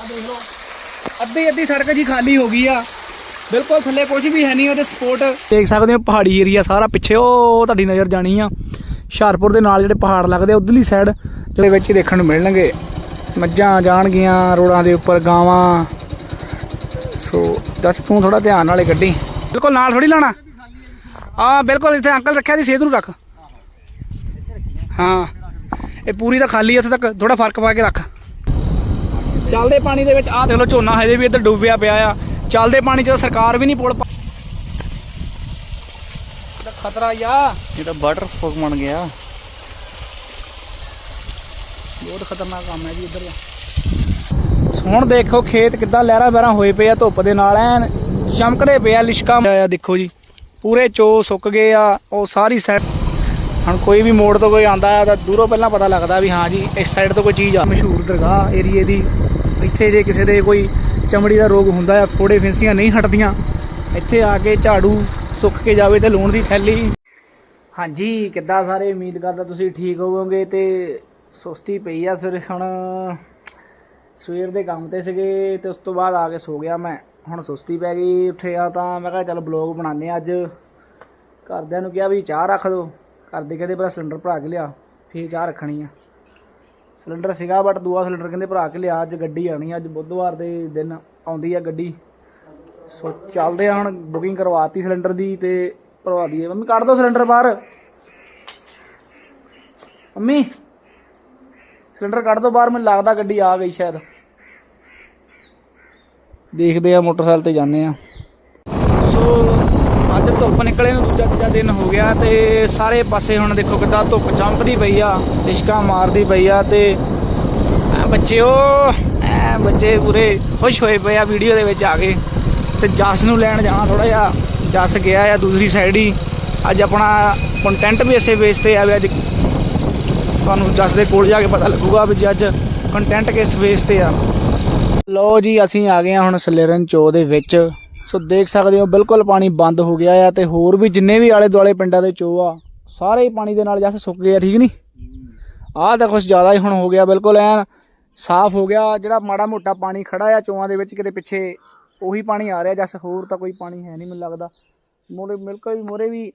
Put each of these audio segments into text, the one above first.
ਆ ਦੇਖ ਲਓ। ਅੱਧੀ ਅੱਧੀ ਸੜਕ ਜੀ ਖਾਲੀ ਹੋ ਗਈ ਆ। ਬਿਲਕੁਲ ਥੱਲੇ ਕੁਝ ਵੀ ਹੈ ਨਹੀਂ ਉਹਦੇ ਸਪੋਰਟ। ਦੇਖ ਸਕਦੇ ਹੋ ਪਹਾੜੀ ਏਰੀਆ ਸਾਰਾ ਪਿੱਛੇ, ਉਹ ਤੁਹਾਡੀ ਨਜ਼ਰ ਜਾਣੀ ਆ। ਹੁਸ਼ਿਆਰਪੁਰ ਦੇ ਨਾਲ ਜਿਹੜੇ ਪਹਾੜ ਲੱਗਦੇ ਆ, ਉਧਰਲੀ ਸਾਈਡ ਜਿਹੜੇ ਵਿੱਚ ਹੀ ਦੇਖਣ ਨੂੰ ਮਿਲਣਗੇ। ਮੱਝਾਂ ਜਾਣਗੀਆਂ ਰੋਡਾਂ ਦੇ ਉੱਪਰ, ਗਾਵਾਂ। ਸੋ ਦੱਸ ਤੂੰ ਥੋੜਾ ਧਿਆਨ ਨਾਲੇ ਗੱਡੀ। ਬਿਲਕੁਲ ਨਾਲ ਥੋੜੀ ਲਾਣਾ ਆ ਬਿਲਕੁਲ ਇੱਥੇ ਅੰਕਲ ਰੱਖਿਆ ਦੀ ਸੇਧ ਨੂੰ ਰੱਖ। ਹਾਂ। ਇਹ ਪੂਰੀ ਤਾਂ ਖਾਲੀ ਆ ਇੱਥੇ ਤੱਕ ਥੋੜਾ ਫ਼ਰਕ ਪਾ ਕੇ ਰੱਖ। ਚੱਲਦੇ ਪਾਣੀ ਦੇ ਵਿੱਚ ਆਹ ਦੇਖ ਲਓ ਝੋਨਾ ਹਜੇ ਵੀ ਇੱਧਰ ਡੁੱਬਿਆ ਪਿਆ ਆ। ਚੱਲਦੇ ਪਾਣੀ 'ਚ ਸਰਕਾਰ ਵੀ ਨਹੀਂ ਪੁਲ ਖਤਰਾ ਆ। ਇਹ ਤਾਂ ਬਟਰਫੁੱਲ ਬਣ ਗਿਆ। ਬਹੁਤ ਖਤਰਨਾਕ ਕੰਮ ਹੈ ਜੀ ਇੱਧਰ ਦਾ। ਹੁਣ ਦੇਖੋ ਖੇਤ ਕਿੱਦਾਂ ਲਹਿਰਾ ਬਹਿਰਾ ਹੋਏ ਪਏ ਆ ਧੁੱਪ ਦੇ ਨਾਲ ਐਨ ਚਮਕਦੇ ਪਏ ਆ ਲਿਸ਼ਕਾ ਆ ਦੇਖੋ ਜੀ। ਪੂਰੇ ਚੋ ਸੁੱਕ ਗਏ ਆ ਉਹ ਸਾਰੀ ਸਾਈਡ ਹੁਣ ਕੋਈ ਵੀ ਮੋੜ ਤੋਂ ਕੋਈ ਆਂਦਾ ਆ ਤਾਂ ਦੂਰੋਂ ਪਹਿਲਾਂ ਪਤਾ ਲੱਗਦਾ ਵੀ ਹਾਂ ਜੀ ਇਸ ਸਾਈਡ ਤੋਂ ਕੋਈ ਚੀਜ਼ ਆ। ਮਸ਼ਹੂਰ ਦਰਗਾਹ ਏਰੀਏ ਦੀ। ਇੱਥੇ ਜੇ ਕਿਸੇ ਦੇ ਕੋਈ ਚਮੜੀ ਦਾ ਰੋਗ ਹੁੰਦਾ ਆ, ਫੋੜੇ ਫਿੰਸੀਆਂ ਨਹੀਂ ਹਟਦੀਆਂ, ਇੱਥੇ ਆ ਕੇ ਝਾੜੂ ਸੁੱਕ ਕੇ ਜਾਵੇ ਤੇ ਲੂਣ ਦੀ ਥੈਲੀ। ਹਾਂਜੀ, ਕਿੱਦਾਂ ਸਾਰੇ? ਉਮੀਦ ਕਰਦਾ ਤੁਸੀਂ ਠੀਕ ਹੋਵੋਗੇ ਤੇ ਸੁਸਤੀ ਪਈ ਆ ਸਵੇਰੇ ਹੁਣ ਸਵੇਰ ਦੇ ਕੰਮ ਤੇ ਸੀਗੇ ਤੇ ਉਸ ਤੋਂ ਬਾਅਦ ਆ ਕੇ ਸੋ ਗਿਆ ਮੈਂ। ਹੁਣ ਸੁਸਤੀ ਪੈ ਗਈ ਉੱਠਿਆ ਤਾਂ ਮੈਂ ਕਿਹਾ ਚੱਲ ਬਲੌਗ ਬਣਾਉਂਦੇ ਹਾਂ ਅੱਜ। ਘਰਦਿਆਂ ਨੂੰ ਕਿਹਾ ਵੀ ਚਾਹ ਰੱਖ ਦਿਓ। ਘਰਦੇ ਕਹਿੰਦੇ ਪਹਿਲਾਂ ਸਿਲੰਡਰ ਭਰਾ ਕੇ ਲਿਆ, ਫੇਰ ਚਾਹ ਰੱਖਣੀ ਆ। ਸਿਲੰਡਰ ਸੀਗਾ ਬਟ ਦੂਆ ਸਿਲੰਡਰ ਕਹਿੰਦੇ ਭਰਾ ਕੇ ਲਿਆ, ਅੱਜ ਗੱਡੀ ਆਣੀ ਅੱਜ ਬੁੱਧਵਾਰ ਦੇ ਦਿਨ ਆਉਂਦੀ ਆ ਗੱਡੀ। ਸੋ ਚੱਲਦੇ ਆ ਹੁਣ ਬੁਕਿੰਗ ਕਰਵਾਤੀ ਸਿਲੰਡਰ ਦੀ ਤੇ ਭਰਵਾ ਦਈਏ। ਮੰਮੀ, ਕੱਢ ਦੋ ਸਿਲੰਡਰ ਬਾਹਰ। ਮੰਮੀ, ਸਿਲੰਡਰ ਕੱਢ ਦੋ ਬਾਹਰ, ਮੈਨੂੰ ਲੱਗਦਾ ਗੱਡੀ ਆ ਗਈ ਸ਼ਾਇਦ। ਦੇਖਦੇ ਆ ਮੋਟਰਸਾਈਕਲ ਤੇ ਜਾਂਦੇ ਆ। ਸੋ ਅੱਜ ਧੁੱਪ ਨਿਕਲੇ ਨੂੰ ਦੂਜਾ ਤੀਜਾ ਦਿਨ ਹੋ ਗਿਆ ਤੇ ਸਾਰੇ ਪਾਸੇ ਹੁਣ ਦੇਖੋ ਕਿੱਦਾਂ ਧੁੱਪ ਚਮਕਦੀ ਪਈ ਆ, ਲਿਸ਼ਕਾ ਮਾਰਦੀ ਪਈ ਆ ਤੇ ਐ ਬੱਚਿਓ, ਐ ਬੱਚੇ ਪੂਰੇ ਖੁਸ਼ ਹੋਏ ਪਏ ਆ ਵੀਡੀਓ ਦੇ ਵਿੱਚ ਆ ਕੇ। ਤੇ ਜਸ ਨੂੰ ਲੈਣ ਜਾਣਾ ਥੋੜਾ ਜਿਹਾ, ਜਸ ਗਿਆ ਆ ਦੂਸਰੀ ਸਾਈਡ ਹੀ। ਅੱਜ ਆਪਣਾ ਕੰਟੈਂਟ ਵੀ ਇਸੇ ਬੇਸ ਤੇ ਆ ਵੀ ਅੱਜ ਤੁਹਾਨੂੰ ਜਸ ਦੇ ਕੋਲ ਜਾ ਕੇ ਪਤਾ ਲੱਗੂਗਾ ਵੀ ਜੀ ਅੱਜ ਕੰਟੈਂਟ ਕਿਸ ਬੇਸ ਤੇ ਆ। ਲੋ ਜੀ, ਅਸੀਂ ਆ ਗਏ ਹਾਂ ਹੁਣ ਸਲੇਰਨ ਚੋ ਦੇ ਵਿੱਚ। ਸੋ ਦੇਖ ਸਕਦੇ ਹੋ, ਬਿਲਕੁਲ ਪਾਣੀ ਬੰਦ ਹੋ ਗਿਆ ਆ ਤੇ ਹੋਰ ਵੀ ਜਿੰਨੇ ਵੀ ਆਲੇ ਦੁਆਲੇ ਪਿੰਡਾਂ ਦੇ ਚੋ ਆ, ਸਾਰੇ ਹੀ ਪਾਣੀ ਦੇ ਨਾਲ ਜਸ ਸੁੱਕ ਗਏ ਆ, ਠੀਕ ਨਹੀਂ? ਆਹ ਤਾਂ ਕੁਝ ਜ਼ਿਆਦਾ ਹੀ ਹੁਣ ਹੋ ਗਿਆ, ਬਿਲਕੁਲ ਐਨ ਸਾਫ਼ ਹੋ ਗਿਆ, ਜਿਹੜਾ ਮਾੜਾ ਮੋਟਾ ਪਾਣੀ ਖੜਾ ਆ ਚੋਆਂ ਦੇ ਵਿੱਚ ਕਿਤੇ ਪਿੱਛੇ, ਉਹੀ ਪਾਣੀ ਆ ਰਿਹਾ ਜਸ, ਹੋਰ ਤਾਂ ਕੋਈ ਪਾਣੀ ਹੈ ਨਹੀਂ ਮੈਨੂੰ ਲੱਗਦਾ। ਮੋਰੇ ਮਿਲਕਾ ਵੀ ਮੋਰੇ ਵੀ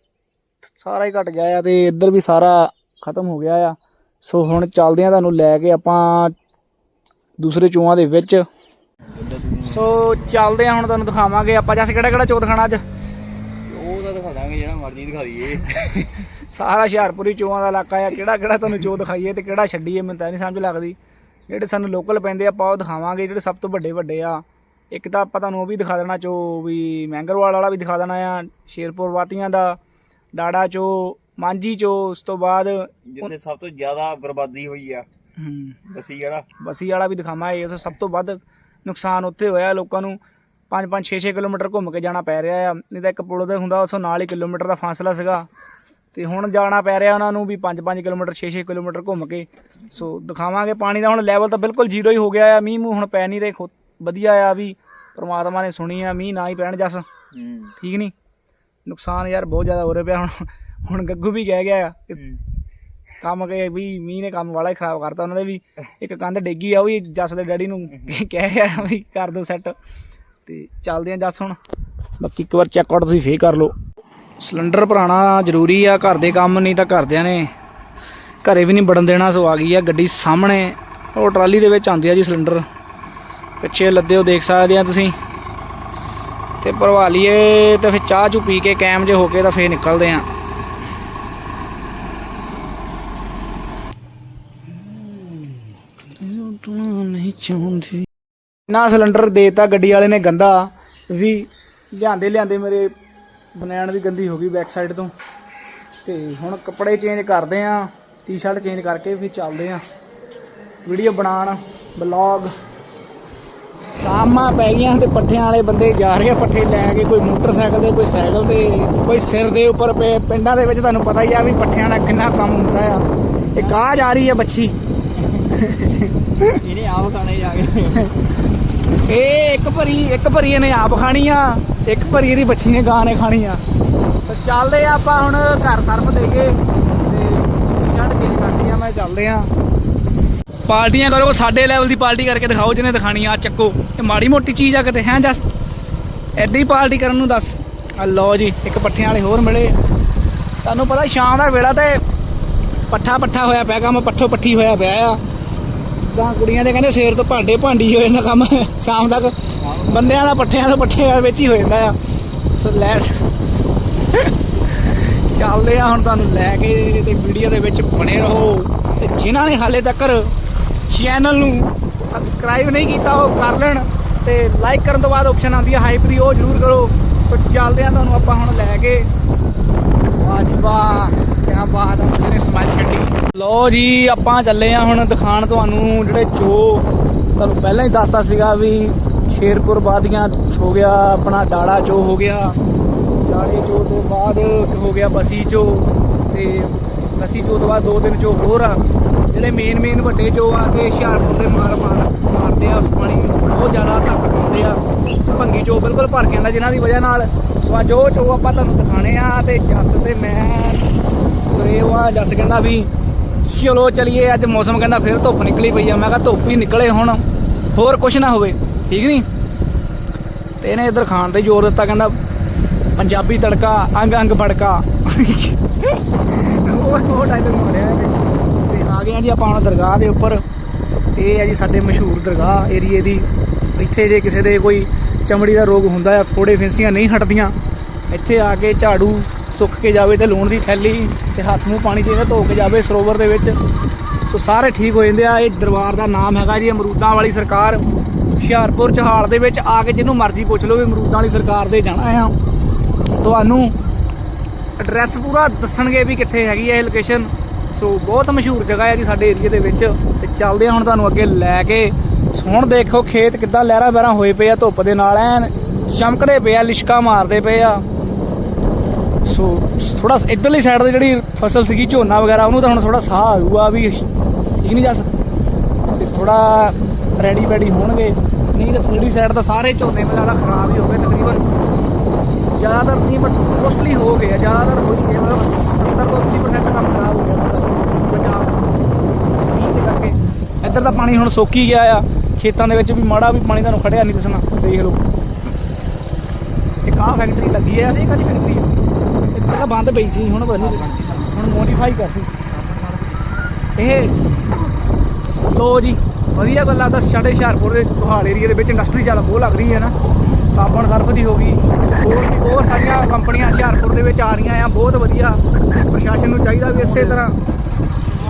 ਸਾਰਾ ਹੀ ਘਟ ਗਿਆ ਆ ਤੇ ਇੱਧਰ ਵੀ ਸਾਰਾ ਖਤਮ ਹੋ ਗਿਆ ਆ। ਸੋ ਹੁਣ ਚੱਲਦੇ ਆ ਤੁਹਾਨੂੰ ਲੈ ਕੇ ਆਪਾਂ ਦੂਸਰੇ ਚੋਆਂ ਦੇ ਵਿੱਚ। ਸੋ ਚੱਲਦੇ ਆ ਹੁਣ ਤੁਹਾਨੂੰ ਦਿਖਾਵਾਂਗੇ ਆਪਾਂ ਜਸ ਕਿਹੜਾ ਕਿਹੜਾ ਚੋ ਦਿਖਾਣਾ ਅੱਜ? ਉਹ ਤਾਂ ਦਿਖਾ ਦਾਂਗੇ ਜਿਹੜਾ ਮਰਜ਼ੀ ਦਿਖਾ ਦਈਏ ਸਾਰਾ ਹੁਸ਼ਿਆਰਪੁਰੀ ਚੋਆਂ ਦਾ ਇਲਾਕਾ ਆ ਕਿਹੜਾ ਕਿਹੜਾ ਤੁਹਾਨੂੰ ਚੋ ਦਿਖਾਈਏ ਤੇ ਕਿਹੜਾ ਛੱਡੀਏ ਮੈਨੂੰ ਤਾਂ ਨਹੀਂ ਸਮਝ ਲੱਗਦੀ। ਜਿਹੜੇ ਸਾਨੂੰ ਲੋਕਲ ਪੈਂਦੇ ਆ ਆਪਾਂ ਉਹ ਦਿਖਾਵਾਂਗੇ ਜਿਹੜੇ ਸਭ ਤੋਂ ਵੱਡੇ ਵੱਡੇ ਆ। ਇੱਕ ਤਾਂ ਆਪਾਂ ਤੁਹਾਨੂੰ ਉਹ ਵੀ ਦਿਖਾ ਦੇਣਾ ਚੋ ਵੀ ਮੈਂਗਰਵਾਲ ਵਾਲਾ ਵੀ ਦਿਖਾ ਦੇਣਾ ਆ ਸ਼ੇਰਪੁਰ ਵਾਤੀਆਂ ਦਾ ਡਾੜਾ ਚੋ ਮਾਂਜੀ ਚੋ ਉਸ ਤੋਂ ਬਾਅਦ ਜਿੱਥੇ ਸਭ ਤੋਂ ਜ਼ਿਆਦਾ ਬਰਬਾਦੀ ਹੋਈ ਆ ਹਮ, ਬਸੀ ਜਿਹੜਾ ਬਸੀ ਵਾਲਾ ਵੀ ਦਿਖਾਵਾਂਗੇ ਉੱਥੇ ਸਭ ਤੋਂ ਵੱਧ ਨੁਕਸਾਨ ਉੱਥੇ ਹੋਇਆ ਲੋਕਾਂ ਨੂੰ 5-5 6-6 ਕਿਲੋਮੀਟਰ ਘੁੰਮ ਕੇ ਜਾਣਾ ਪੈ ਰਿਹਾ ਆ। ਨਹੀਂ ਤਾਂ ਇੱਕ ਪੁਲ ਦਾ ਹੁੰਦਾ ਉਸੋਂ ਨਾਲ ਹੀ ਕਿਲੋਮੀਟਰ ਦਾ ਫਾਸਲਾ ਸੀਗਾ। ਤੇ ਹੁਣ ਜਾਣਾ ਪੈ ਰਿਹਾ ਉਹਨਾਂ ਨੂੰ ਵੀ 5-5 ਕਿਲੋਮੀਟਰ 6-6 ਕਿਲੋਮੀਟਰ ਘੁੰਮ ਕੇ। ਸੋ ਦਿਖਾਵਾਂਗੇ ਪਾਣੀ ਦਾ। ਹੁਣ ਲੈਵਲ ਤਾਂ ਬਿਲਕੁਲ ਜ਼ੀਰੋ ਹੀ ਹੋ ਗਿਆ ਆ। ਮੀਂਹ ਮੂੰਹ ਹੁਣ ਪੈ ਨਹੀਂ ਰਹੇ ਵਧੀਆ ਆ ਵੀ। ਪ੍ਰਮਾਤਮਾ ਨੇ ਸੁਣੀ ਆ ਮੀਂਹ ਨਾ ਹੀ ਪੈਣ ਜਸ। ਠੀਕ ਨਹੀਂ? ਨੁਕਸਾਨ ਯਾਰ ਬਹੁਤ ਜ਼ਿਆਦਾ ਹੋ ਰਿਹਾ ਪਿਆ ਹੁਣ। ਹੁਣ ਗੱਗੂ ਵੀ ਕਹਿ ਗਿਆ ਆ ਕੰਮ ਕਿ ਵੀ ਮੀਂਹ ਨੇ ਕੰਮ ਵਾਲਾ ਹੀ ਖਰਾਬ ਕਰਤਾ ਉਹਨਾਂ ਦੇ ਵੀ ਇੱਕ ਕੰਧ ਡੇਗੀ ਆ ਉਹ ਵੀ ਜੱਸ ਦੇ ਡੈਡੀ ਨੂੰ ਕਹਿ ਗਿਆ ਵੀ ਕਰ ਦੋ ਸੈੱਟ ਤੇ ਚੱਲਦੇ ਆ ਜੱਸ ਹੁਣ। ਬਾਕੀ ਇੱਕ ਵਾਰ ਚੈੱਕ ਆਊਟ ਤੁਸੀਂ ਫੇਰ ਕਰ ਲਓ। ਸਿਲੰਡਰ ਭਰਾਣਾ ਜ਼ਰੂਰੀ ਆ ਘਰ ਦੇ ਕੰਮ ਨਹੀਂ ਤਾਂ ਘਰਦਿਆਂ ਨੇ ਘਰੇ ਵੀ ਨਹੀਂ ਵੜਨ ਦੇਣਾ ਸੋ ਆ ਗਈ ਆ ਗੱਡੀ ਸਾਹਮਣੇ। ਉਹ ਟਰਾਲੀ ਦੇ ਵਿੱਚ ਆਉਂਦੀ ਆ ਜੀ ਸਿਲੰਡਰ। ਪਿੱਛੇ ਲੱਦੇ ਹੋ ਦੇਖ ਸਕਦੇ ਆ ਤੁਸੀਂ। ਤੇ ਭਰਵਾ ਲਈਏ ਤੇ ਫਿਰ ਚਾਹ ਚੂ ਪੀ ਕੇ ਕੈਮ ਜੇ ਹੋ ਕੇ ਤਾਂ ਫੇਰ ਨਿਕਲਦੇ ਆ ਨਹੀਂ ਚਾਹੁੰਦੀ। ਨਾ ਸਿਲੰਡਰ ਦੇਤਾ, ਗੱਡੀ ਵਾਲੇ ਨੇ ਗੰਦਾ। ਵੀ ਲਿਆਂਦੇ ਲਿਆਂਦੇ ਮੇਰੇ ਬਨੈਣ ਵੀ ਗੰਦੀ ਹੋ ਗਈ ਬੈਕ ਸਾਈਡ ਤੋਂ। ਤੇ ਹੁਣ ਕੱਪੜੇ ਚੇਂਜ ਕਰਦੇ ਆ ਟੀ-ਸ਼ਰਟ ਚੇਂਜ ਕਰਕੇ ਫਿਰ ਚੱਲਦੇ ਆ। ਵੀਡੀਓ ਬਣਾਉਣ ਬਲੌਗ ਸ਼ਾਮਾਂ ਪੈ ਗਈਆਂ ਤੇ ਪੱਠਿਆਂ ਵਾਲੇ ਬੰਦੇ ਜਾ ਰਹੇ ਆ ਪੱਠੇ ਲੈ ਕੇ, ਕੋਈ ਮੋਟਰਸਾਈਕਲ ਤੇ, ਕੋਈ ਸਾਈਕਲ ਤੇ, ਕੋਈ ਸਿਰ ਦੇ ਉੱਪਰ ਪਏ ਪਿੰਡਾਂ ਦੇ ਵਿੱਚ ਤੁਹਾਨੂੰ ਪਤਾ ਹੀ ਆ ਵੀ ਪੱਠਿਆਂ ਦਾ ਕਿੰਨਾ ਕੰਮ ਹੁੰਦਾ ਆ। ਇਹ ਆ ਜਾ ਰਹੀ ਹੈ ਬੱਚੀ ਇਹਨੇ ਆਪ ਖਾਣੇ ਜਾ ਕੇ। ਇਹ ਇੱਕ ਭਰੀ ਇੱਕ ਭਰੀ ਇਹਨੇ ਆਪ ਖਾਣੀ ਆ, ਇੱਕ ਭਰੀ ਇਹਦੀ ਬੱਚੀ ਨੇ ਗਾਂ ਨੇ ਖਾਣੀ ਆ। ਤੇ ਚੱਲਦੇ ਆਪਾਂ ਹੁਣ ਘਰ ਸਰਫ ਦੇ ਕੇ ਤੇ ਛੱਡ ਚੇਂਜ ਕਰਦੀ ਮੈਂ ਚੱਲਦੇ ਆ। ਪਾਰਟੀਆਂ ਕਰੋ, ਸਾਡੇ ਲੈਵਲ ਦੀ ਪਾਰਟੀ ਕਰਕੇ ਦਿਖਾਓ ਜਿਹਨੇ ਦਿਖਾਣੀ ਆ, ਚੱਕੋ। ਇਹ ਮਾੜੀ ਮੋਟੀ ਚੀਜ਼ ਆ ਕਿਤੇ, ਹੈ ਜਸ? ਐਦਾਂ ਹੀ ਪਾਰਟੀ ਕਰਨ ਨੂੰ ਦੱਸ। ਆ ਲਓ ਜੀ, ਇੱਕ ਪੱਠਿਆਂ ਵਾਲੇ ਹੋਰ ਮਿਲੇ। ਤੁਹਾਨੂੰ ਪਤਾ ਸ਼ਾਮ ਦਾ ਵੇਲਾ ਤੇ ਪੱਠਾ ਪੱਠਾ ਹੋਇਆ ਪਿਆ ਕੰਮ, ਪੱਠੋ ਪੱਠੀ ਹੋਇਆ ਪਿਆ ਆ। ਤਾਂ ਕੁੜੀਆਂ ਦੇ ਕਹਿੰਦੇ ਸਵੇਰ ਤੋਂ ਭਾਂਡੇ ਭਾਂਡੀ ਹੋ ਜਾਂਦਾ ਕੰਮ, ਸ਼ਾਮ ਤੱਕ। ਬੰਦਿਆਂ ਦਾ ਪੱਠਿਆਂ ਦਾ ਪੱਠੇ ਵਿੱਚ ਹੀ ਹੋ ਜਾਂਦਾ ਆ। ਸੋ ਲੈਸ। ਚੱਲਦੇ ਆ ਹੁਣ ਤੁਹਾਨੂੰ ਲੈ ਕੇ ਤੇ ਵੀਡੀਓ ਦੇ ਵਿੱਚ ਬਣੇ ਰਹੋ। ਤੇ ਜਿਨ੍ਹਾਂ ਨੇ ਹਾਲੇ ਤੱਕ ਚੈਨਲ ਨੂੰ ਸਬਸਕ੍ਰਾਈਬ ਨਹੀਂ ਕੀਤਾ ਉਹ ਕਰ ਲੈਣ ਤੇ ਲਾਈਕ ਕਰਨ ਤੋਂ ਬਾਅਦ ਆਪਸ਼ਨ ਆਉਂਦੀ ਹੈ ਹਾਈਪ ਦੀ, ਉਹ ਜ਼ਰੂਰ ਕਰੋ। ਤੇ ਚੱਲਦੇ ਆ ਤੁਹਾਨੂੰ ਆਪਾਂ ਹੁਣ ਲੈ ਕੇ। ਵਾਹ ਜੀ ਵਾਹ। ਕਿਆ ਬਾਤ ਆ ਸਮਾਈਲ ਛੱਡੀ। ਲੋ ਜੀ, ਆਪਾਂ ਚੱਲੇ ਆ ਹੁਣ ਦਿਖਾਣ ਤੁਹਾਨੂੰ ਜਿਹੜੇ ਚੋ, ਤੁਹਾਨੂੰ ਪਹਿਲਾਂ ਹੀ ਦੱਸਤਾ ਸੀਗਾ ਵੀ ਸ਼ੇਰਪੁਰ ਬਾਦੀਆਂ ਹੋ ਗਿਆ ਆਪਣਾ ਡਾਲਾ ਚੋ ਹੋ ਗਿਆ। ਡਾਲੇ ਚੋ ਤੋਂ ਬਾਅਦ ਹੋ ਗਿਆ ਬਸੀ ਚੋ ਤੇ ਬਸੀ ਚੋ ਤੋਂ ਬਾਅਦ ਦੋ ਦਿਨ ਚੋ ਹੋਰ ਆ। ਜਿਹੜੇ ਮੇਨ ਮੇਨ ਵੱਡੇ ਚੋ ਆ ਕੇ ਹੁਸ਼ਿਆਰਪੁਰ ਦੇ ਮਾਰ ਮਾਰ ਮਾਰਦੇ ਆ ਪਾਣੀ। ਬਹੁਤ ਜ਼ਿਆਦਾ ਧੱਕ ਆ। ਭੰਗੀ ਚੋ ਬਿਲਕੁਲ ਭਰ ਕੇ ਆਉਂਦਾ ਜਿਨ੍ਹਾਂ ਦੀ ਵਜ੍ਹਾ ਨਾਲ। ਸੋ ਅੱਜ ਉਹ ਚੋ ਆਪਾਂ ਤੁਹਾਨੂੰ ਦਿਖਾਣੇ ਆ ਤੇ ਜੱਸ ਤੇ ਮੈਂ ਤੁਰੇ ਜੱਸ ਕਹਿੰਦਾ ਵੀ, ਚਲੋ ਚਲੀਏ, ਅੱਜ ਮੌਸਮ ਕਹਿੰਦਾ ਫਿਰ ਧੁੱਪ ਨਿਕਲੀ ਪਈ ਆ। ਮੈਂ ਕਿਹਾ ਧੁੱਪ ਹੀ ਨਿਕਲੇ ਹੁਣ, ਹੋਰ ਕੁਝ ਨਾ ਹੋਵੇ। ਠੀਕ ਨਹੀਂ ਤੇ ਇਹਨੇ ਇਧਰ ਖਾਣ ਤੇ ਜ਼ੋਰ ਦਿੱਤਾ, ਕਹਿੰਦਾ, ਪੰਜਾਬੀ ਤੜਕਾ, ਅੰਗ ਅੰਗ ਫੜਕਾ। ਉਹ ਉਹ ਡਾਇਲੌਗ ਮਾਰਿਆ ਤੇ ਆ ਗਏ ਆ ਜੀ ਆਪਾਂ ਹੁਣ ਦਰਗਾਹ ਦੇ ਉੱਪਰ। ਇਹ ਹੈ ਜੀ ਸਾਡੇ ਮਸ਼ਹੂਰ ਦਰਗਾਹ ਏਰੀਏ ਦੀ। ਇੱਥੇ ਜੇ ਕਿਸੇ ਦੇ ਕੋਈ ਚਮੜੀ ਦਾ ਰੋਗ ਹੁੰਦਾ ਆ, ਫੋੜੇ ਫਿੰਸੀਆਂ ਨਹੀਂ ਹਟਦੀਆਂ, ਇੱਥੇ ਆ ਕੇ ਝਾੜੂ ਸੁੱਕ ਕੇ ਜਾਵੇ ਤੇ ਲੂਣ ਦੀ ਥੈਲੀ ਤੇ ਹੱਥ ਨੂੰ ਪਾਣੀ ਦੇ ਧੋ ਕੇ ਜਾਵੇ ਸਰੋਵਰ ਦੇ ਵਿੱਚ। ਸੋ ਸਾਰੇ ਠੀਕ ਹੋ ਜਾਂਦੇ ਆ, ਇਹ ਦਰਬਾਰ ਦਾ ਨਾਮ ਹੈਗਾ ਜੀ, ਅਮਰੂਦਾਂ ਵਾਲੀ ਸਰਕਾਰ। ਹੁਸ਼ਿਆਰਪੁਰ, ਚਹਾਲ ਦੇ ਵਿੱਚ ਆ ਕੇ ਜਿਹਨੂੰ ਮਰਜ਼ੀ ਪੁੱਛ ਲਓ ਵੀ ਅਮਰੂਦਾਂ ਵਾਲੀ ਸਰਕਾਰ ਦੇ ਜਾਣਾ ਆ। ਤੁਹਾਨੂੰ ਐਡਰੈਸ ਪੂਰਾ ਦੱਸਣਗੇ ਵੀ ਕਿੱਥੇ ਹੈਗੀ ਹੈ ਇਹ ਲੋਕੇਸ਼ਨ ਸੋ ਬਹੁਤ ਮਸ਼ਹੂਰ ਜਗ੍ਹਾ ਹੈ ਜੀ ਸਾਡੇ ਏਰੀਆ ਦੇ ਵਿੱਚ। ਤੇ ਚੱਲਦੇ ਹਾਂ ਹੁਣ ਤੁਹਾਨੂੰ ਅੱਗੇ ਲੈ ਕੇ ਹੁਣ ਦੇਖੋ ਖੇਤ ਕਿੱਦਾਂ ਲਹਿਰਾਂ ਬਹਿਰਾਂ ਹੋਏ ਪਏ ਆ, ਧੁੱਪ ਦੇ ਨਾਲ ਐਨ ਚਮਕਦੇ ਪਏ ਆ, ਲਿਸ਼ਕਾ ਮਾਰਦੇ ਪਏ ਆ। ਸੋ ਥੋੜਾ ਇਧਰਲੀ ਸਾਈਡ ਤੇ ਜਿਹੜੀ ਫਸਲ ਸੀਗੀ, ਝੋਨਾ ਵਗੈਰਾ, ਉਹਨੂੰ ਤਾਂ ਹੁਣ ਥੋੜਾ ਸਾਹ ਆਊਗਾ ਵੀ ਠੀਕ ਨਹੀਂ ਜੱਸ ਤੇ ਥੋੜਾ ਰੈਡੀ ਬੈਡੀ ਹੋਣਗੇ। ਨਹੀਂ ਤਾਂ ਥੱਲੜੀ ਸਾਈਡ ਤਾਂ ਸਾਰੇ ਝੋਨੇ ਵਗੈਰਾ ਖਰਾਬ ਹੀ ਹੋ ਗਏ ਤਕਰੀਬਨ। ਜ਼ਿਆਦਾਤਰ ਨਹੀਂ ਬਟ ਮੋਸਟਲੀ ਹੋ ਗਏ ਜ਼ਿਆਦਾਤਰ ਹੋ ਹੀ ਗਏ ਮਤਲਬ 70 ਤੋਂ 80% ਕੰਮ ਖਰਾਬ ਹੋ ਗਿਆ ਫਸਲ ਪੰਜਾਬ ਮੀਂਹ ਦੇ ਕਰਕੇ ਇੱਧਰ ਤਾਂ ਪਾਣੀ ਹੁਣ ਸੁੱਕ ਗਿਆ ਆ ਖੇਤਾਂ ਦੇ ਵਿੱਚ ਵੀ ਮਾੜਾ ਵੀ ਪਾਣੀ ਤੁਹਾਨੂੰ ਖੜਿਆ ਨਹੀਂ ਦਿਸਣਾ ਦੇਖ ਲਓ। ਇੱਕ ਆਹ ਫੈਕਟਰੀ ਲੱਗੀ ਐ ਅਸੀਂ ਕਾਹਦੀ ਫੈਕਟਰੀ ਆ। ਇਹ ਪਹਿਲਾਂ ਬੰਦ ਪਈ ਸੀ ਹੁਣ ਨਹੀਂ ਹੁਣ ਮੋਡੀਫਾਈ ਕਰਤੀ ਇਹ ਲੋ ਜੀ ਵਧੀਆ ਗੱਲ ਲੱਗਦਾ ਸਾਡੇ ਹੁਸ਼ਿਆਰਪੁਰ ਦੇ ਚੋਹਾਲ ਏਰੀਆ ਦੇ ਵਿੱਚ ਇੰਡਸਟਰੀ ਜ਼ਿਆਦਾ ਬਹੁਤ ਲੱਗ ਰਹੀ ਹੈ ਨਾ। ਸਾਬਣ ਸਰਫ ਦੀ ਹੋ ਗਈ। ਹੋਰ ਵੀ ਬਹੁਤ ਸਾਰੀਆਂ ਕੰਪਨੀਆਂ ਹੁਸ਼ਿਆਰਪੁਰ ਦੇ ਵਿੱਚ ਆ ਰਹੀਆਂ ਆ ਬਹੁਤ ਵਧੀਆ। ਪ੍ਰਸ਼ਾਸਨ ਨੂੰ ਚਾਹੀਦਾ ਵੀ ਇਸੇ ਤਰ੍ਹਾਂ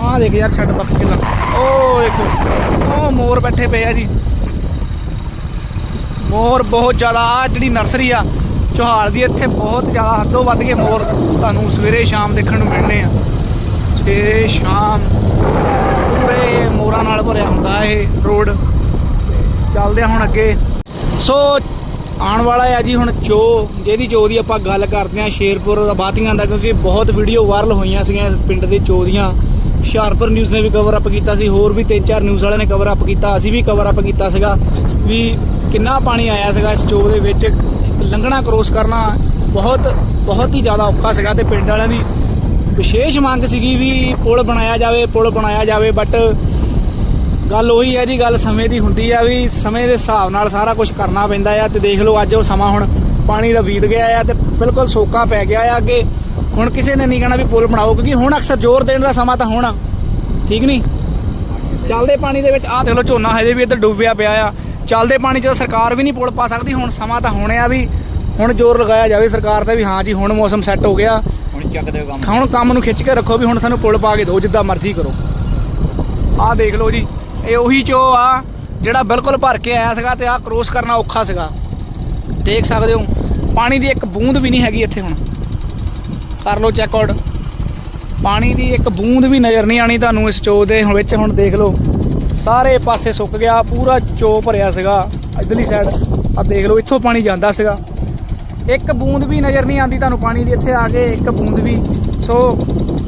ਆਹ ਦੇਖ ਯਾਰ, ਛੱਡ ਬੱਕ ਕਿਲਾ ਉਹ ਦੇਖੋ, ਉਹ ਮੋਰ ਬੈਠੇ ਪਏ ਆ ਜੀ। ਮੋਰ ਬਹੁਤ ਜ਼ਿਆਦਾ ਜਿਹੜੀ ਨਰਸਰੀ ਆ, ਚੋਹਾਲ ਦੀ, ਇੱਥੇ ਬਹੁਤ ਜ਼ਿਆਦਾ, ਹੱਦੋਂ ਵੱਧ ਕੇ ਮੋਰ ਤੁਹਾਨੂੰ ਸਵੇਰੇ ਸ਼ਾਮ ਦੇਖਣ ਨੂੰ ਮਿਲਣੇ ਆ। ਸਵੇਰੇ ਸ਼ਾਮ ਪੂਰੇ ਮੋਰਾਂ ਨਾਲ ਭਰਿਆ ਹੁੰਦਾ ਇਹ ਰੋਡ। ਚੱਲਦੇ ਆ ਹੁਣ ਅੱਗੇ। ਸੋ, ਆਉਣ ਵਾਲਾ ਹੈ ਜੀ ਹੁਣ ਚੋ, ਜਿਹਦੀ ਚੋ ਦੀ ਆਪਾਂ ਗੱਲ ਕਰਦੇ ਆ ਸ਼ੇਰਪੁਰ ਆਬਾਦੀਆਂ ਦਾ, ਕਿਉਂਕਿ ਬਹੁਤ ਵੀਡੀਓ ਵਾਇਰਲ ਹੋਈਆਂ ਸੀਗੀਆਂ ਇਸ ਪਿੰਡ ਦੇ ਚੋ ਦੀਆਂ। ਹੁਸ਼ਿਆਰਪੁਰ ਨਿਊਜ਼ ਨੇ ਵੀ ਕਵਰ ਅਪ ਕੀਤਾ ਸੀ, ਹੋਰ ਵੀ ਤਿੰਨ ਚਾਰ ਨਿਊਜ਼ ਵਾਲਿਆਂ ਨੇ ਕਵਰ ਅਪ ਕੀਤਾ, ਅਸੀਂ ਵੀ ਕਵਰ ਅਪ ਕੀਤਾ ਸੀਗਾ, ਵੀ ਕਿੰਨਾ ਪਾਣੀ ਆਇਆ ਸੀਗਾ ਇਸ ਚੋ ਦੇ ਵਿੱਚ, ਲੰਘਣਾ ਕ੍ਰੋਸ ਕਰਨਾ ਬਹੁਤ ਬਹੁਤ ਹੀ ਜ਼ਿਆਦਾ ਔਖਾ ਸੀਗਾ ਤੇ ਪਿੰਡ ਵਾਲਿਆਂ ਦੀ ਵਿਸ਼ੇਸ਼ ਮੰਗ ਸੀਗੀ ਵੀ ਪੁਲ ਬਣਾਇਆ ਜਾਵੇ, ਪੁਲ ਬਣਾਇਆ ਜਾਵੇ ਬਟ ਗੱਲ ਉਹੀ ਹੈ ਜੀ, ਗੱਲ ਸਮੇਂ ਦੀ ਹੁੰਦੀ ਆ ਵੀ ਸਮੇਂ ਦੇ ਹਿਸਾਬ ਨਾਲ ਸਾਰਾ ਕੁਝ ਕਰਨਾ ਪੈਂਦਾ ਆ ਤੇ ਦੇਖ ਲਓ ਅੱਜ ਉਹ ਸਮਾਂ ਹੁਣ ਪਾਣੀ ਦਾ ਬੀਤ ਗਿਆ ਆ ਤੇ ਬਿਲਕੁਲ ਸੋਕਾ ਪੈ ਗਿਆ ਆ ਅੱਗੇ। ਹੁਣ ਕਿਸੇ ਨੇ ਨਹੀਂ ਕਹਿਣਾ ਵੀ ਪੁਲ ਬਣਾਓ ਕਿਉਂਕਿ ਹੁਣ ਅਕਸਰ ਜ਼ੋਰ ਦੇਣ ਦਾ ਸਮਾਂ ਤਾਂ ਹੋਣਾ। ਠੀਕ ਨਹੀਂ? ਚੱਲਦੇ ਪਾਣੀ ਦੇ ਵਿੱਚ ਆਹ ਦੇਖ ਲਓ ਝੋਨਾ ਹਜੇ ਵੀ ਇੱਧਰ ਡੁੱਬਿਆ ਪਿਆ ਆ। ਚੱਲਦੇ ਪਾਣੀ 'ਚ ਤਾਂ ਸਰਕਾਰ ਵੀ ਨਹੀਂ ਪੁਲ ਪਾ ਸਕਦੀ ਹੁਣ ਸਮਾਂ ਤਾਂ ਹੋਣੇ ਆ ਵੀ। ਹੁਣ ਜ਼ੋਰ ਲਗਾਇਆ ਜਾਵੇ ਸਰਕਾਰ ਤੇ ਵੀ ਹਾਂ ਜੀ ਹੁਣ ਮੌਸਮ ਸੈੱਟ ਹੋ ਗਿਆ। ਹੁਣ ਚੱਕ ਦਿਓ ਕੰਮ। ਹੁਣ ਕੰਮ ਨੂੰ ਖਿੱਚ ਕੇ ਰੱਖੋ ਵੀ ਹੁਣ ਸਾਨੂੰ ਪੁਲ ਪਾ ਕੇ ਦਿਓ ਜਿੱਦਾਂ ਮਰਜ਼ੀ ਕਰੋ। ਆਹ ਦੇਖ ਲਓ ਜੀ ਇਹ ਉਹੀ ਚੋ ਆ ਜਿਹੜਾ ਬਿਲਕੁਲ ਭਰ ਕੇ ਆਇਆ ਸੀਗਾ ਤੇ ਆਹ ਕ੍ਰੋਸ ਕਰਨਾ ਔਖਾ ਸੀਗਾ। ਦੇਖ ਸਕਦੇ ਹੋ ਪਾਣੀ ਦੀ ਇੱਕ ਬੂੰਦ ਵੀ ਨਹੀਂ ਹੈਗੀ ਇੱਥੇ ਹੁਣ। ਕਰ ਲਓ ਚੈੱਕ ਆਊਟ ਪਾਣੀ ਦੀ ਇੱਕ ਬੂੰਦ ਵੀ ਨਜ਼ਰ ਨਹੀਂ ਆਣੀ ਤੁਹਾਨੂੰ ਇਸ ਚੋ ਦੇ ਵਿੱਚ ਹੁਣ ਦੇਖ ਲਓ। ਸਾਰੇ ਪਾਸੇ ਸੁੱਕ ਗਿਆ, ਪੂਰਾ ਚੋ ਭਰਿਆ ਸੀਗਾ, ਇਧਰਲੀ ਸਾਈਡ ਆ ਦੇਖ ਲਓ, ਇੱਥੋਂ ਪਾਣੀ ਜਾਂਦਾ ਸੀਗਾ। ਇੱਕ ਬੂੰਦ ਵੀ ਨਜ਼ਰ ਨਹੀਂ ਆਉਂਦੀ ਤੁਹਾਨੂੰ ਪਾਣੀ ਦੀ, ਇੱਥੇ ਆ ਕੇ ਇੱਕ ਬੂੰਦ ਵੀ। ਸੋ,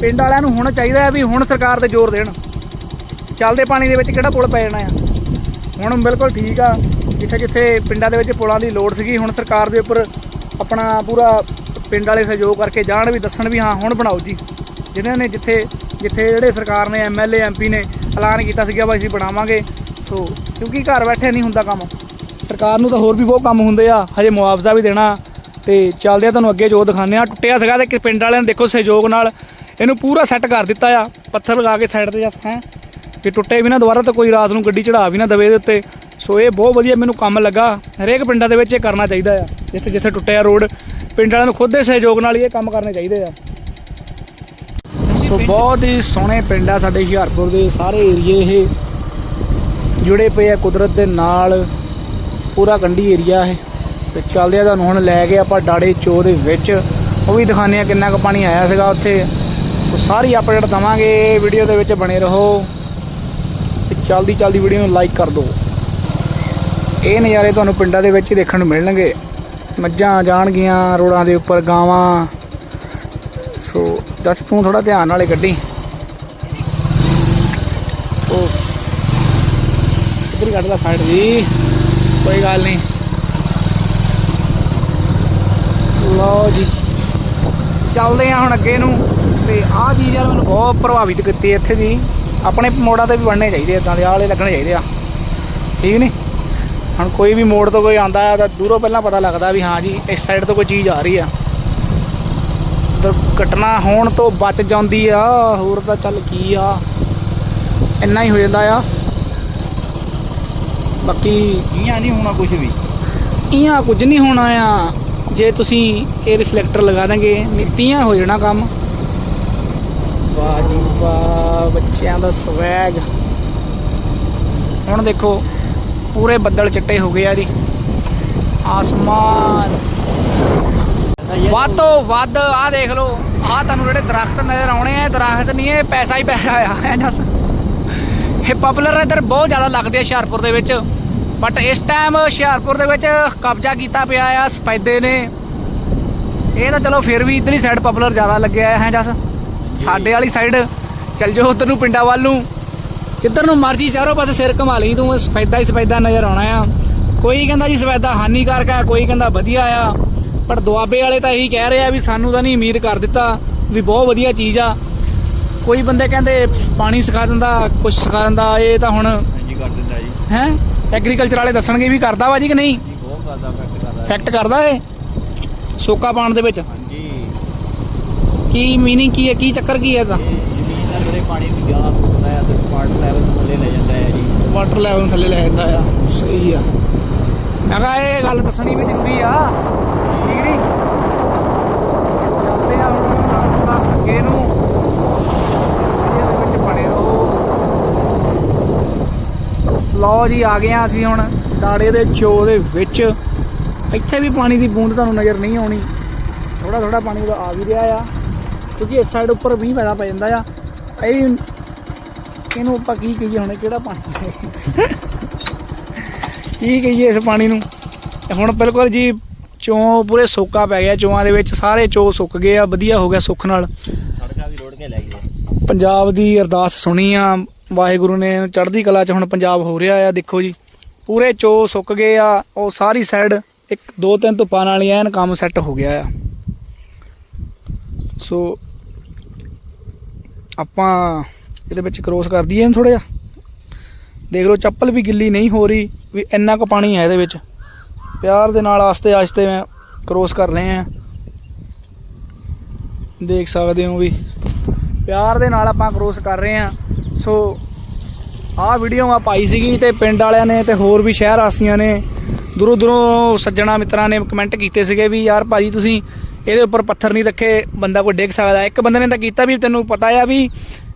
ਪਿੰਡ ਵਾਲਿਆਂ ਨੂੰ ਹੁਣ ਚਾਹੀਦਾ ਹੈ ਵੀ ਹੁਣ ਸਰਕਾਰ ਤੇ ਜ਼ੋਰ ਦੇਣ। ਚੱਲਦੇ ਪਾਣੀ ਦੇ ਵਿੱਚ ਕਿਹੜਾ ਪੁਲ ਪੈ ਜਾਣਾ ਆ? ਹੁਣ ਬਿਲਕੁਲ ਠੀਕ ਆ। ਜਿੱਥੇ ਜਿੱਥੇ ਪਿੰਡਾਂ ਦੇ ਵਿੱਚ ਪੁਲਾਂ ਦੀ ਲੋੜ ਸੀਗੀ, ਹੁਣ ਸਰਕਾਰ ਦੇ ਉੱਪਰ ਆਪਣਾ ਪੂਰਾ ਪਿੰਡ ਵਾਲੇ ਸਹਿਯੋਗ ਕਰਕੇ ਜਾਣ ਵੀ ਦੱਸਣ ਵੀ ਹਾਂ, ਹੁਣ ਬਣਾਓ ਜੀ। ਜਿਨ੍ਹਾਂ ਨੇ ਜਿੱਥੇ ਜਿੱਥੇ ਜਿਹੜੇ ਸਰਕਾਰ ਨੇ ਐਮਐਲਏ ਐਮਪੀ ਨੇ ਐਲਾਨ ਕੀਤਾ ਸੀਗਾ ਵੀ ਅਸੀਂ ਬਣਾਵਾਂਗੇ, ਸੋ ਕਿਉਂਕਿ ਘਰ ਬੈਠੇ ਨਹੀਂ ਹੁੰਦਾ ਕੰਮ। ਸਰਕਾਰ ਨੂੰ ਤਾਂ ਹੋਰ ਵੀ ਬਹੁਤ ਕੰਮ ਹੁੰਦੇ ਆ, ਹਜੇ ਮੁਆਵਜ਼ਾ ਵੀ ਦੇਣਾ, ਤੇ ਚੱਲਦੇ ਆ ਤੁਹਾਨੂੰ ਅੱਗੇ ਜੋ ਦਿਖਾਉਂਦੇ ਆ। ਟੁੱਟਿਆ ਸੀਗਾ ਤੇ ਕਿ ਪਿੰਡ ਵਾਲਿਆਂ ਨੇ ਦੇਖੋ ਸਹਿਯੋਗ ਨਾਲ ਇਹਨੂੰ ਪੂਰਾ ਸੈੱਟ ਕਰ ਦਿੱਤਾ ਆ, ਪੱਥਰ ਲਗਾ ਕੇ ਸਾਈਡ ਤੇ ਜਸ, ਹੈ। ਕਿ ਟੁੱਟੇ ਵੀ ਨਾ ਦੁਬਾਰਾ ਤਾਂ ਕੋਈ ਰਾਤ ਨੂੰ ਗੱਡੀ ਚੜਾ ਵੀ ਨਾ ਦਵੇ ਦੇ ਉੱਤੇ। ਸੋ ਇਹ ਬਹੁਤ ਵਧੀਆ ਮੈਨੂੰ ਕੰਮ ਲੱਗਾ, ਹਰੇਕ ਪਿੰਡਾਂ ਦੇ ਵਿੱਚ ਇਹ ਕਰਨਾ ਚਾਹੀਦਾ ਆ, ਜਿੱਥੇ ਜਿੱਥੇ ਟੁੱਟਿਆ ਰੋਡ ਪਿੰਡ ਵਾਲਿਆਂ ਨੂੰ ਖੁਦ ਦੇ ਸਹਿਯੋਗ ਨਾਲ ਹੀ ਇਹ ਕੰਮ ਕਰਨੇ ਚਾਹੀਦੇ ਆ। ਸੋ ਬਹੁਤ ਹੀ ਸੋਹਣੇ ਪਿੰਡ ਆ ਸਾਡੇ ਹੁਸ਼ਿਆਰਪੁਰ ਦੇ, ਸਾਰੇ ਏਰੀਏ ਇਹ ਜੁੜੇ ਪਏ ਆ ਕੁਦਰਤ ਦੇ ਨਾਲ, ਪੂਰਾ ਕੰਢੀ ਏਰੀਆ ਇਹ। ਤੇ ਚੱਲਦੇ ਆ ਤੁਹਾਨੂੰ ਹੁਣ ਲੈ ਕੇ ਆਪਾਂ ਡਾੜੇ ਚੋ ਦੇ ਵਿੱਚ। ਉਹ ਵੀ ਦਿਖਾਉਂਦੇ ਆ ਕਿੰਨਾ ਕੁ ਪਾਣੀ ਆਇਆ ਸੀਗਾ ਉੱਥੇ। ਸੋ ਸਾਰੀ ਅਪਡੇਟ ਦਵਾਂਗੇ, ਵੀਡੀਓ ਦੇ ਵਿੱਚ ਬਣੇ ਰਹੋ। ਤੇ ਚੱਲਦੀ ਚੱਲਦੀ ਵੀਡੀਓ ਨੂੰ ਲਾਈਕ ਕਰ ਦਿਓ। ਇਹ ਨਜ਼ਾਰੇ ਤੁਹਾਨੂੰ ਪਿੰਡਾਂ ਦੇ ਵਿੱਚ ਹੀ ਦੇਖਣ ਨੂੰ ਮਿਲਣਗੇ। ਮੱਝਾਂ ਜਾਣਗੀਆਂ ਰੋਡਾਂ ਦੇ ਉੱਪਰ, ਗਾਵਾਂ। ਸੋ ਦੱਸ ਤੂੰ ਥੋੜਾ ਧਿਆਨ ਨਾਲੇ ਗੱਡੀ ਉਫ ਇਧਰ ਕੱਢ ਸਾਈਡ ਦੀ ਕੋਈ ਗੱਲ ਨਹੀਂ। ਲਓ ਜੀ। ਚੱਲਦੇ ਆ ਹੁਣ ਅੱਗੇ ਨੂੰ। ਤੇ ਆਹ ਚੀਜ਼ ਯਾਰ ਮੈਨੂੰ ਬਹੁਤ ਪ੍ਰਭਾਵਿਤ ਕੀਤੀ ਇੱਥੇ ਦੀ। ਆਪਣੇ ਮੋੜਾਂ ਤੇ ਵੀ ਬਣਨੇ ਚਾਹੀਦੇ ਇਦਾਂ ਦੇ ਆਲੇ ਲੱਗਣੇ ਚਾਹੀਦੇ ਆ। ਠੀਕ ਨਹੀਂ? ਹੁਣ ਕੋਈ ਵੀ ਮੋੜ ਤੋਂ ਕੋਈ ਆਂਦਾ ਆ ਤਾਂ ਦੂਰੋਂ ਪਹਿਲਾਂ ਪਤਾ ਲੱਗਦਾ ਵੀ ਹਾਂ ਜੀ ਇਸ ਸਾਈਡ ਤੋਂ ਕੋਈ ਚੀਜ਼ ਆ ਰਹੀ ਆ। ਦੁਰਘਟਨਾ ਹੋਣ ਤੋਂ ਬਚ ਜਾਂਦੀ ਆ ਹੋਰ ਤਾਂ ਚੱਲ ਕੀ ਆ। ਇੰਨਾ ਹੀ ਹੋ ਜਾਂਦਾ ਆ। ਬਾਕੀ ਇਆਂ ਨਹੀਂ ਹੋਣਾ ਕੁਝ ਵੀ। ਇਆਂ ਕੁਝ ਨਹੀਂ ਹੋਣਾ ਆ। ਜੇ ਤੁਸੀਂ ਇਹ ਰਿਫਲੈਕਟਰ ਲਗਾ ਦਾਂਗੇ ਨਿੱਤੀਆਂ ਹੋ ਜਾਣਾ ਕੰਮ। ਵਾਹ ਜੀ ਵਾਹ ਬੱਚਿਆਂ ਦਾ ਸਵੈਗ ਹੁਣ ਦੇਖੋ ਪੂਰੇ ਬੱਦਲ ਚਿੱਟੇ ਹੋ ਗਏ ਆ ਜੀ। ਆਸਮਾਨ। ਵੱਧ ਤੋਂ ਵੱਧ, ਆਹ ਦੇਖ ਲਓ। ਆਹ ਤੁਹਾਨੂੰ ਜਿਹੜੇ ਦਰਖਤ ਨਜ਼ਰ ਆਉਣੇ ਆ ਦਰਖਤ ਨਹੀਂ, ਇਹ ਪੈਸਾ ਹੀ ਪੈਸਾ ਆ। ਐ ਜਸ ਇਹ ਪਪੂਲਰ ਇੱਧਰ ਬਹੁਤ ਜ਼ਿਆਦਾ ਲੱਗਦੇ ਆ ਹੁਸ਼ਿਆਰਪੁਰ ਦੇ ਵਿੱਚ। ਬਟ ਇਸ ਟਾਈਮ ਹੁਸ਼ਿਆਰਪੁਰ ਦੇ ਵਿੱਚ ਕਬਜ਼ਾ ਕੀਤਾ ਪਿਆ ਆ, ਸਪੈਦੇ ਨੇ। ਇਹ ਤਾਂ ਚਲੋ ਫਿਰ ਵੀ ਇਧਰਲੀ ਸਾਈਡ ਪਪੂਲਰ ਜ਼ਿਆਦਾ ਲੱਗਿਆ ਹੈ ਜਸ ਸਾਡੇ ਵਾਲੀ ਸਾਈਡ ਚੱਲ ਜਾਓ ਉਧਰ ਨੂੰ ਪਿੰਡਾਂ ਵੱਲ ਨੂੰ। ਜਿੱਧਰ ਨੂੰ ਮਰਜ਼ੀ ਚਾਰੋਂ ਪਾਸੇ ਸਿਰ ਘੁਮਾ ਲਈ ਤੂੰ ਸਫੈਦਾ ਹੀ ਸਫੈਦਾ ਨਜ਼ਰ ਆਉਣਾ ਆ। ਕੋਈ ਕਹਿੰਦਾ ਜੀ ਸਫੈਦਾ ਹਾਨੀਕਾਰਕ ਆ ਕੋਈ ਕਹਿੰਦਾ ਵਧੀਆ ਆ। ਪਰ ਦੁਆਬੇ ਵਾਲੇ ਤਾਂ ਇਹੀ ਕਹਿ ਰਹੇ ਆ ਵੀ ਸਾਨੂੰ ਤਾਂ ਨਹੀਂ ਅਮੀਰ ਕਰ ਦਿੱਤਾ ਵੀ ਬਹੁਤ ਵਧੀਆ ਚੀਜ਼ ਆ। ਕੋਈ ਬੰਦੇ ਕਹਿੰਦੇ ਪਾਣੀ ਸਿਖਾ ਦਿੰਦਾ ਕੁਝ ਸਿਖਾ ਦਿੰਦਾ ਇਹ ਤਾਂ ਹੁਣ ਹਾਂਜੀ ਕਰ ਦਿੰਦਾ ਜੀ। ਹੈ? ਐਗਰੀਕਲਚਰ ਵਾਲੇ ਦੱਸਣਗੇ ਵੀ ਕਰਦਾ ਵਾ ਜੀ ਕਿ ਨਹੀਂ? ਬਹੁਤ ਕਰਦਾ ਫੈਕਟ ਕਰਦਾ ਫੈਕਟ ਕਰਦਾ ਏ ਸੋਕਾ ਪਾਣ ਦੇ ਵਿੱਚ? ਹਾਂਜੀ। ਕੀ ਮੀਨਿੰਗ ਕੀ ਹੈ? ਕੀ ਚੱਕਰ ਕੀ ਹੈ ਇਹ ਜ਼ਮੀਨ ਦਾ ਜਿਹੜੇ ਪਾਣੀ ਨੂੰ ਜ਼ਿਆਦਾ ਹੁੰਦਾ ਲੈਵਲ ਥੱਲੇ ਲੈ ਜਾਂਦਾ ਹੈ ਜੀ। ਵਾਟਰ ਲੈਵਲ ਥੱਲੇ ਲੈ ਜਾਂਦਾ ਆ। ਸਹੀ ਆ। ਮੈਂ ਕਿਹਾ ਇਹ ਗੱਲ ਦੱਸਣੀ ਵੀ ਜ਼ਰੂਰੀ ਆ। ਠੀਕ ਨਹੀਂ ਚੱਲਦੇ ਆ ਹੁਣ ਅੱਗੇ ਨੂੰ। ਇਹਦੇ ਵਿੱਚ ਬਣੇ ਰਹੋ। ਲਓ ਜੀ, ਆ ਗਏ ਆ ਅਸੀਂ ਹੁਣ ਦਾੜੇ ਦੇ ਚੋ ਦੇ ਵਿੱਚ। ਇੱਥੇ ਵੀ ਪਾਣੀ ਦੀ ਬੂੰਦ ਤੁਹਾਨੂੰ ਨਜ਼ਰ ਨਹੀਂ ਆਉਣੀ। ਥੋੜਾ ਥੋੜਾ ਪਾਣੀ ਦਾ ਆ ਵੀ ਰਿਹਾ ਆ। ਕਿਉਂਕਿ ਇਸ ਸਾਈਡ ਉੱਪਰ ਮੀਂਹ ਪੈਦਾ ਪੈ ਜਾਂਦਾ ਆ। ਇਹ ਇਹਨੂੰ ਆਪਾਂ ਕੀ ਕਹੀਏ ਹੁਣ ਕਿਹੜਾ ਪਾਣੀ ਕੀ ਕਹੀਏ ਇਸ ਪਾਣੀ ਨੂੰ? ਹੁਣ ਬਿਲਕੁਲ ਜੀ ਚੋਂ ਪੂਰੇ ਸੋਕਾ ਪੈ ਗਿਆ ਚੋਆਂ ਦੇ ਵਿੱਚ ਸਾਰੇ ਚੋ ਸੁੱਕ ਗਏ ਆ ਵਧੀਆ ਹੋ ਗਿਆ ਸੁੱਖ ਨਾਲ। ਸੜਕਾਂ ਵੀ ਰੋੜ ਕੇ ਲੈ ਗਏ। ਪੰਜਾਬ ਦੀ ਅਰਦਾਸ ਸੁਣੀ ਆ ਵਾਹਿਗੁਰੂ ਨੇ ਚੜ੍ਹਦੀ ਕਲਾ 'ਚ ਹੁਣ ਪੰਜਾਬ ਹੋ ਰਿਹਾ ਆ ਦੇਖੋ ਜੀ। ਪੂਰੇ ਚੋ ਸੁੱਕ ਗਏ ਆ ਉਹ ਸਾਰੀ ਸਾਈਡ ਇੱਕ ਦੋ ਤਿੰਨ ਧੁੱਪਾਂ ਨਾਲ ਐਨ ਕੰਮ ਸੈੱਟ ਹੋ ਗਿਆ ਆ। ਸੋ ਆਪਾਂ ਇਹਦੇ ਵਿੱਚ ਕ੍ਰੋਸ ਕਰ ਦਈਏ ਥੋੜਾ ਜਿਹਾ। ਦੇਖ ਲਓ, ਚੱਪਲ ਵੀ ਗਿੱਲੀ ਨਹੀਂ ਹੋ ਰਹੀ, ਵੀ ਇੰਨਾ ਕੁ ਪਾਣੀ ਹੈ ਇਹਦੇ ਵਿੱਚ। ਪਿਆਰ ਦੇ ਨਾਲ ਆਸਤੇ ਆਸਤੇ ਮੈਂ ਕ੍ਰੋਸ ਕਰ ਰਹੇ ਆ ਦੇਖ ਸਕਦੇ ਹੋ ਵੀ, ਪਿਆਰ ਦੇ ਨਾਲ ਆਪਾਂ ਕ੍ਰੋਸ ਕਰ ਰਹੇ ਆ ਸੋ, ਆਹ ਵੀਡੀਓ ਮੈਂ ਪਾਈ ਸੀਗੀ ਤੇ ਪਿੰਡ ਵਾਲਿਆਂ ਨੇ ਤੇ ਹੋਰ ਵੀ ਸ਼ਹਿਰ ਵਾਸੀਆਂ ਨੇ, ਦੂਰੋਂ ਦੂਰੋਂ ਸੱਜਣਾ ਮਿੱਤਰਾਂ ਨੇ ਕਮੈਂਟ ਕੀਤੇ ਸੀਗੇ ਵੀ, ਯਾਰ ਭਾਜੀ, ਤੁਸੀਂ ਇਹਦੇ ਉੱਪਰ ਪੱਥਰ ਨਹੀਂ ਰੱਖੇ, ਬੰਦਾ ਕੋਈ ਡਿੱਗ ਸਕਦਾ ਇੱਕ ਬੰਦੇ ਨੇ ਤਾਂ ਕੀਤਾ ਵੀ, ਤੈਨੂੰ ਪਤਾ ਆ ਵੀ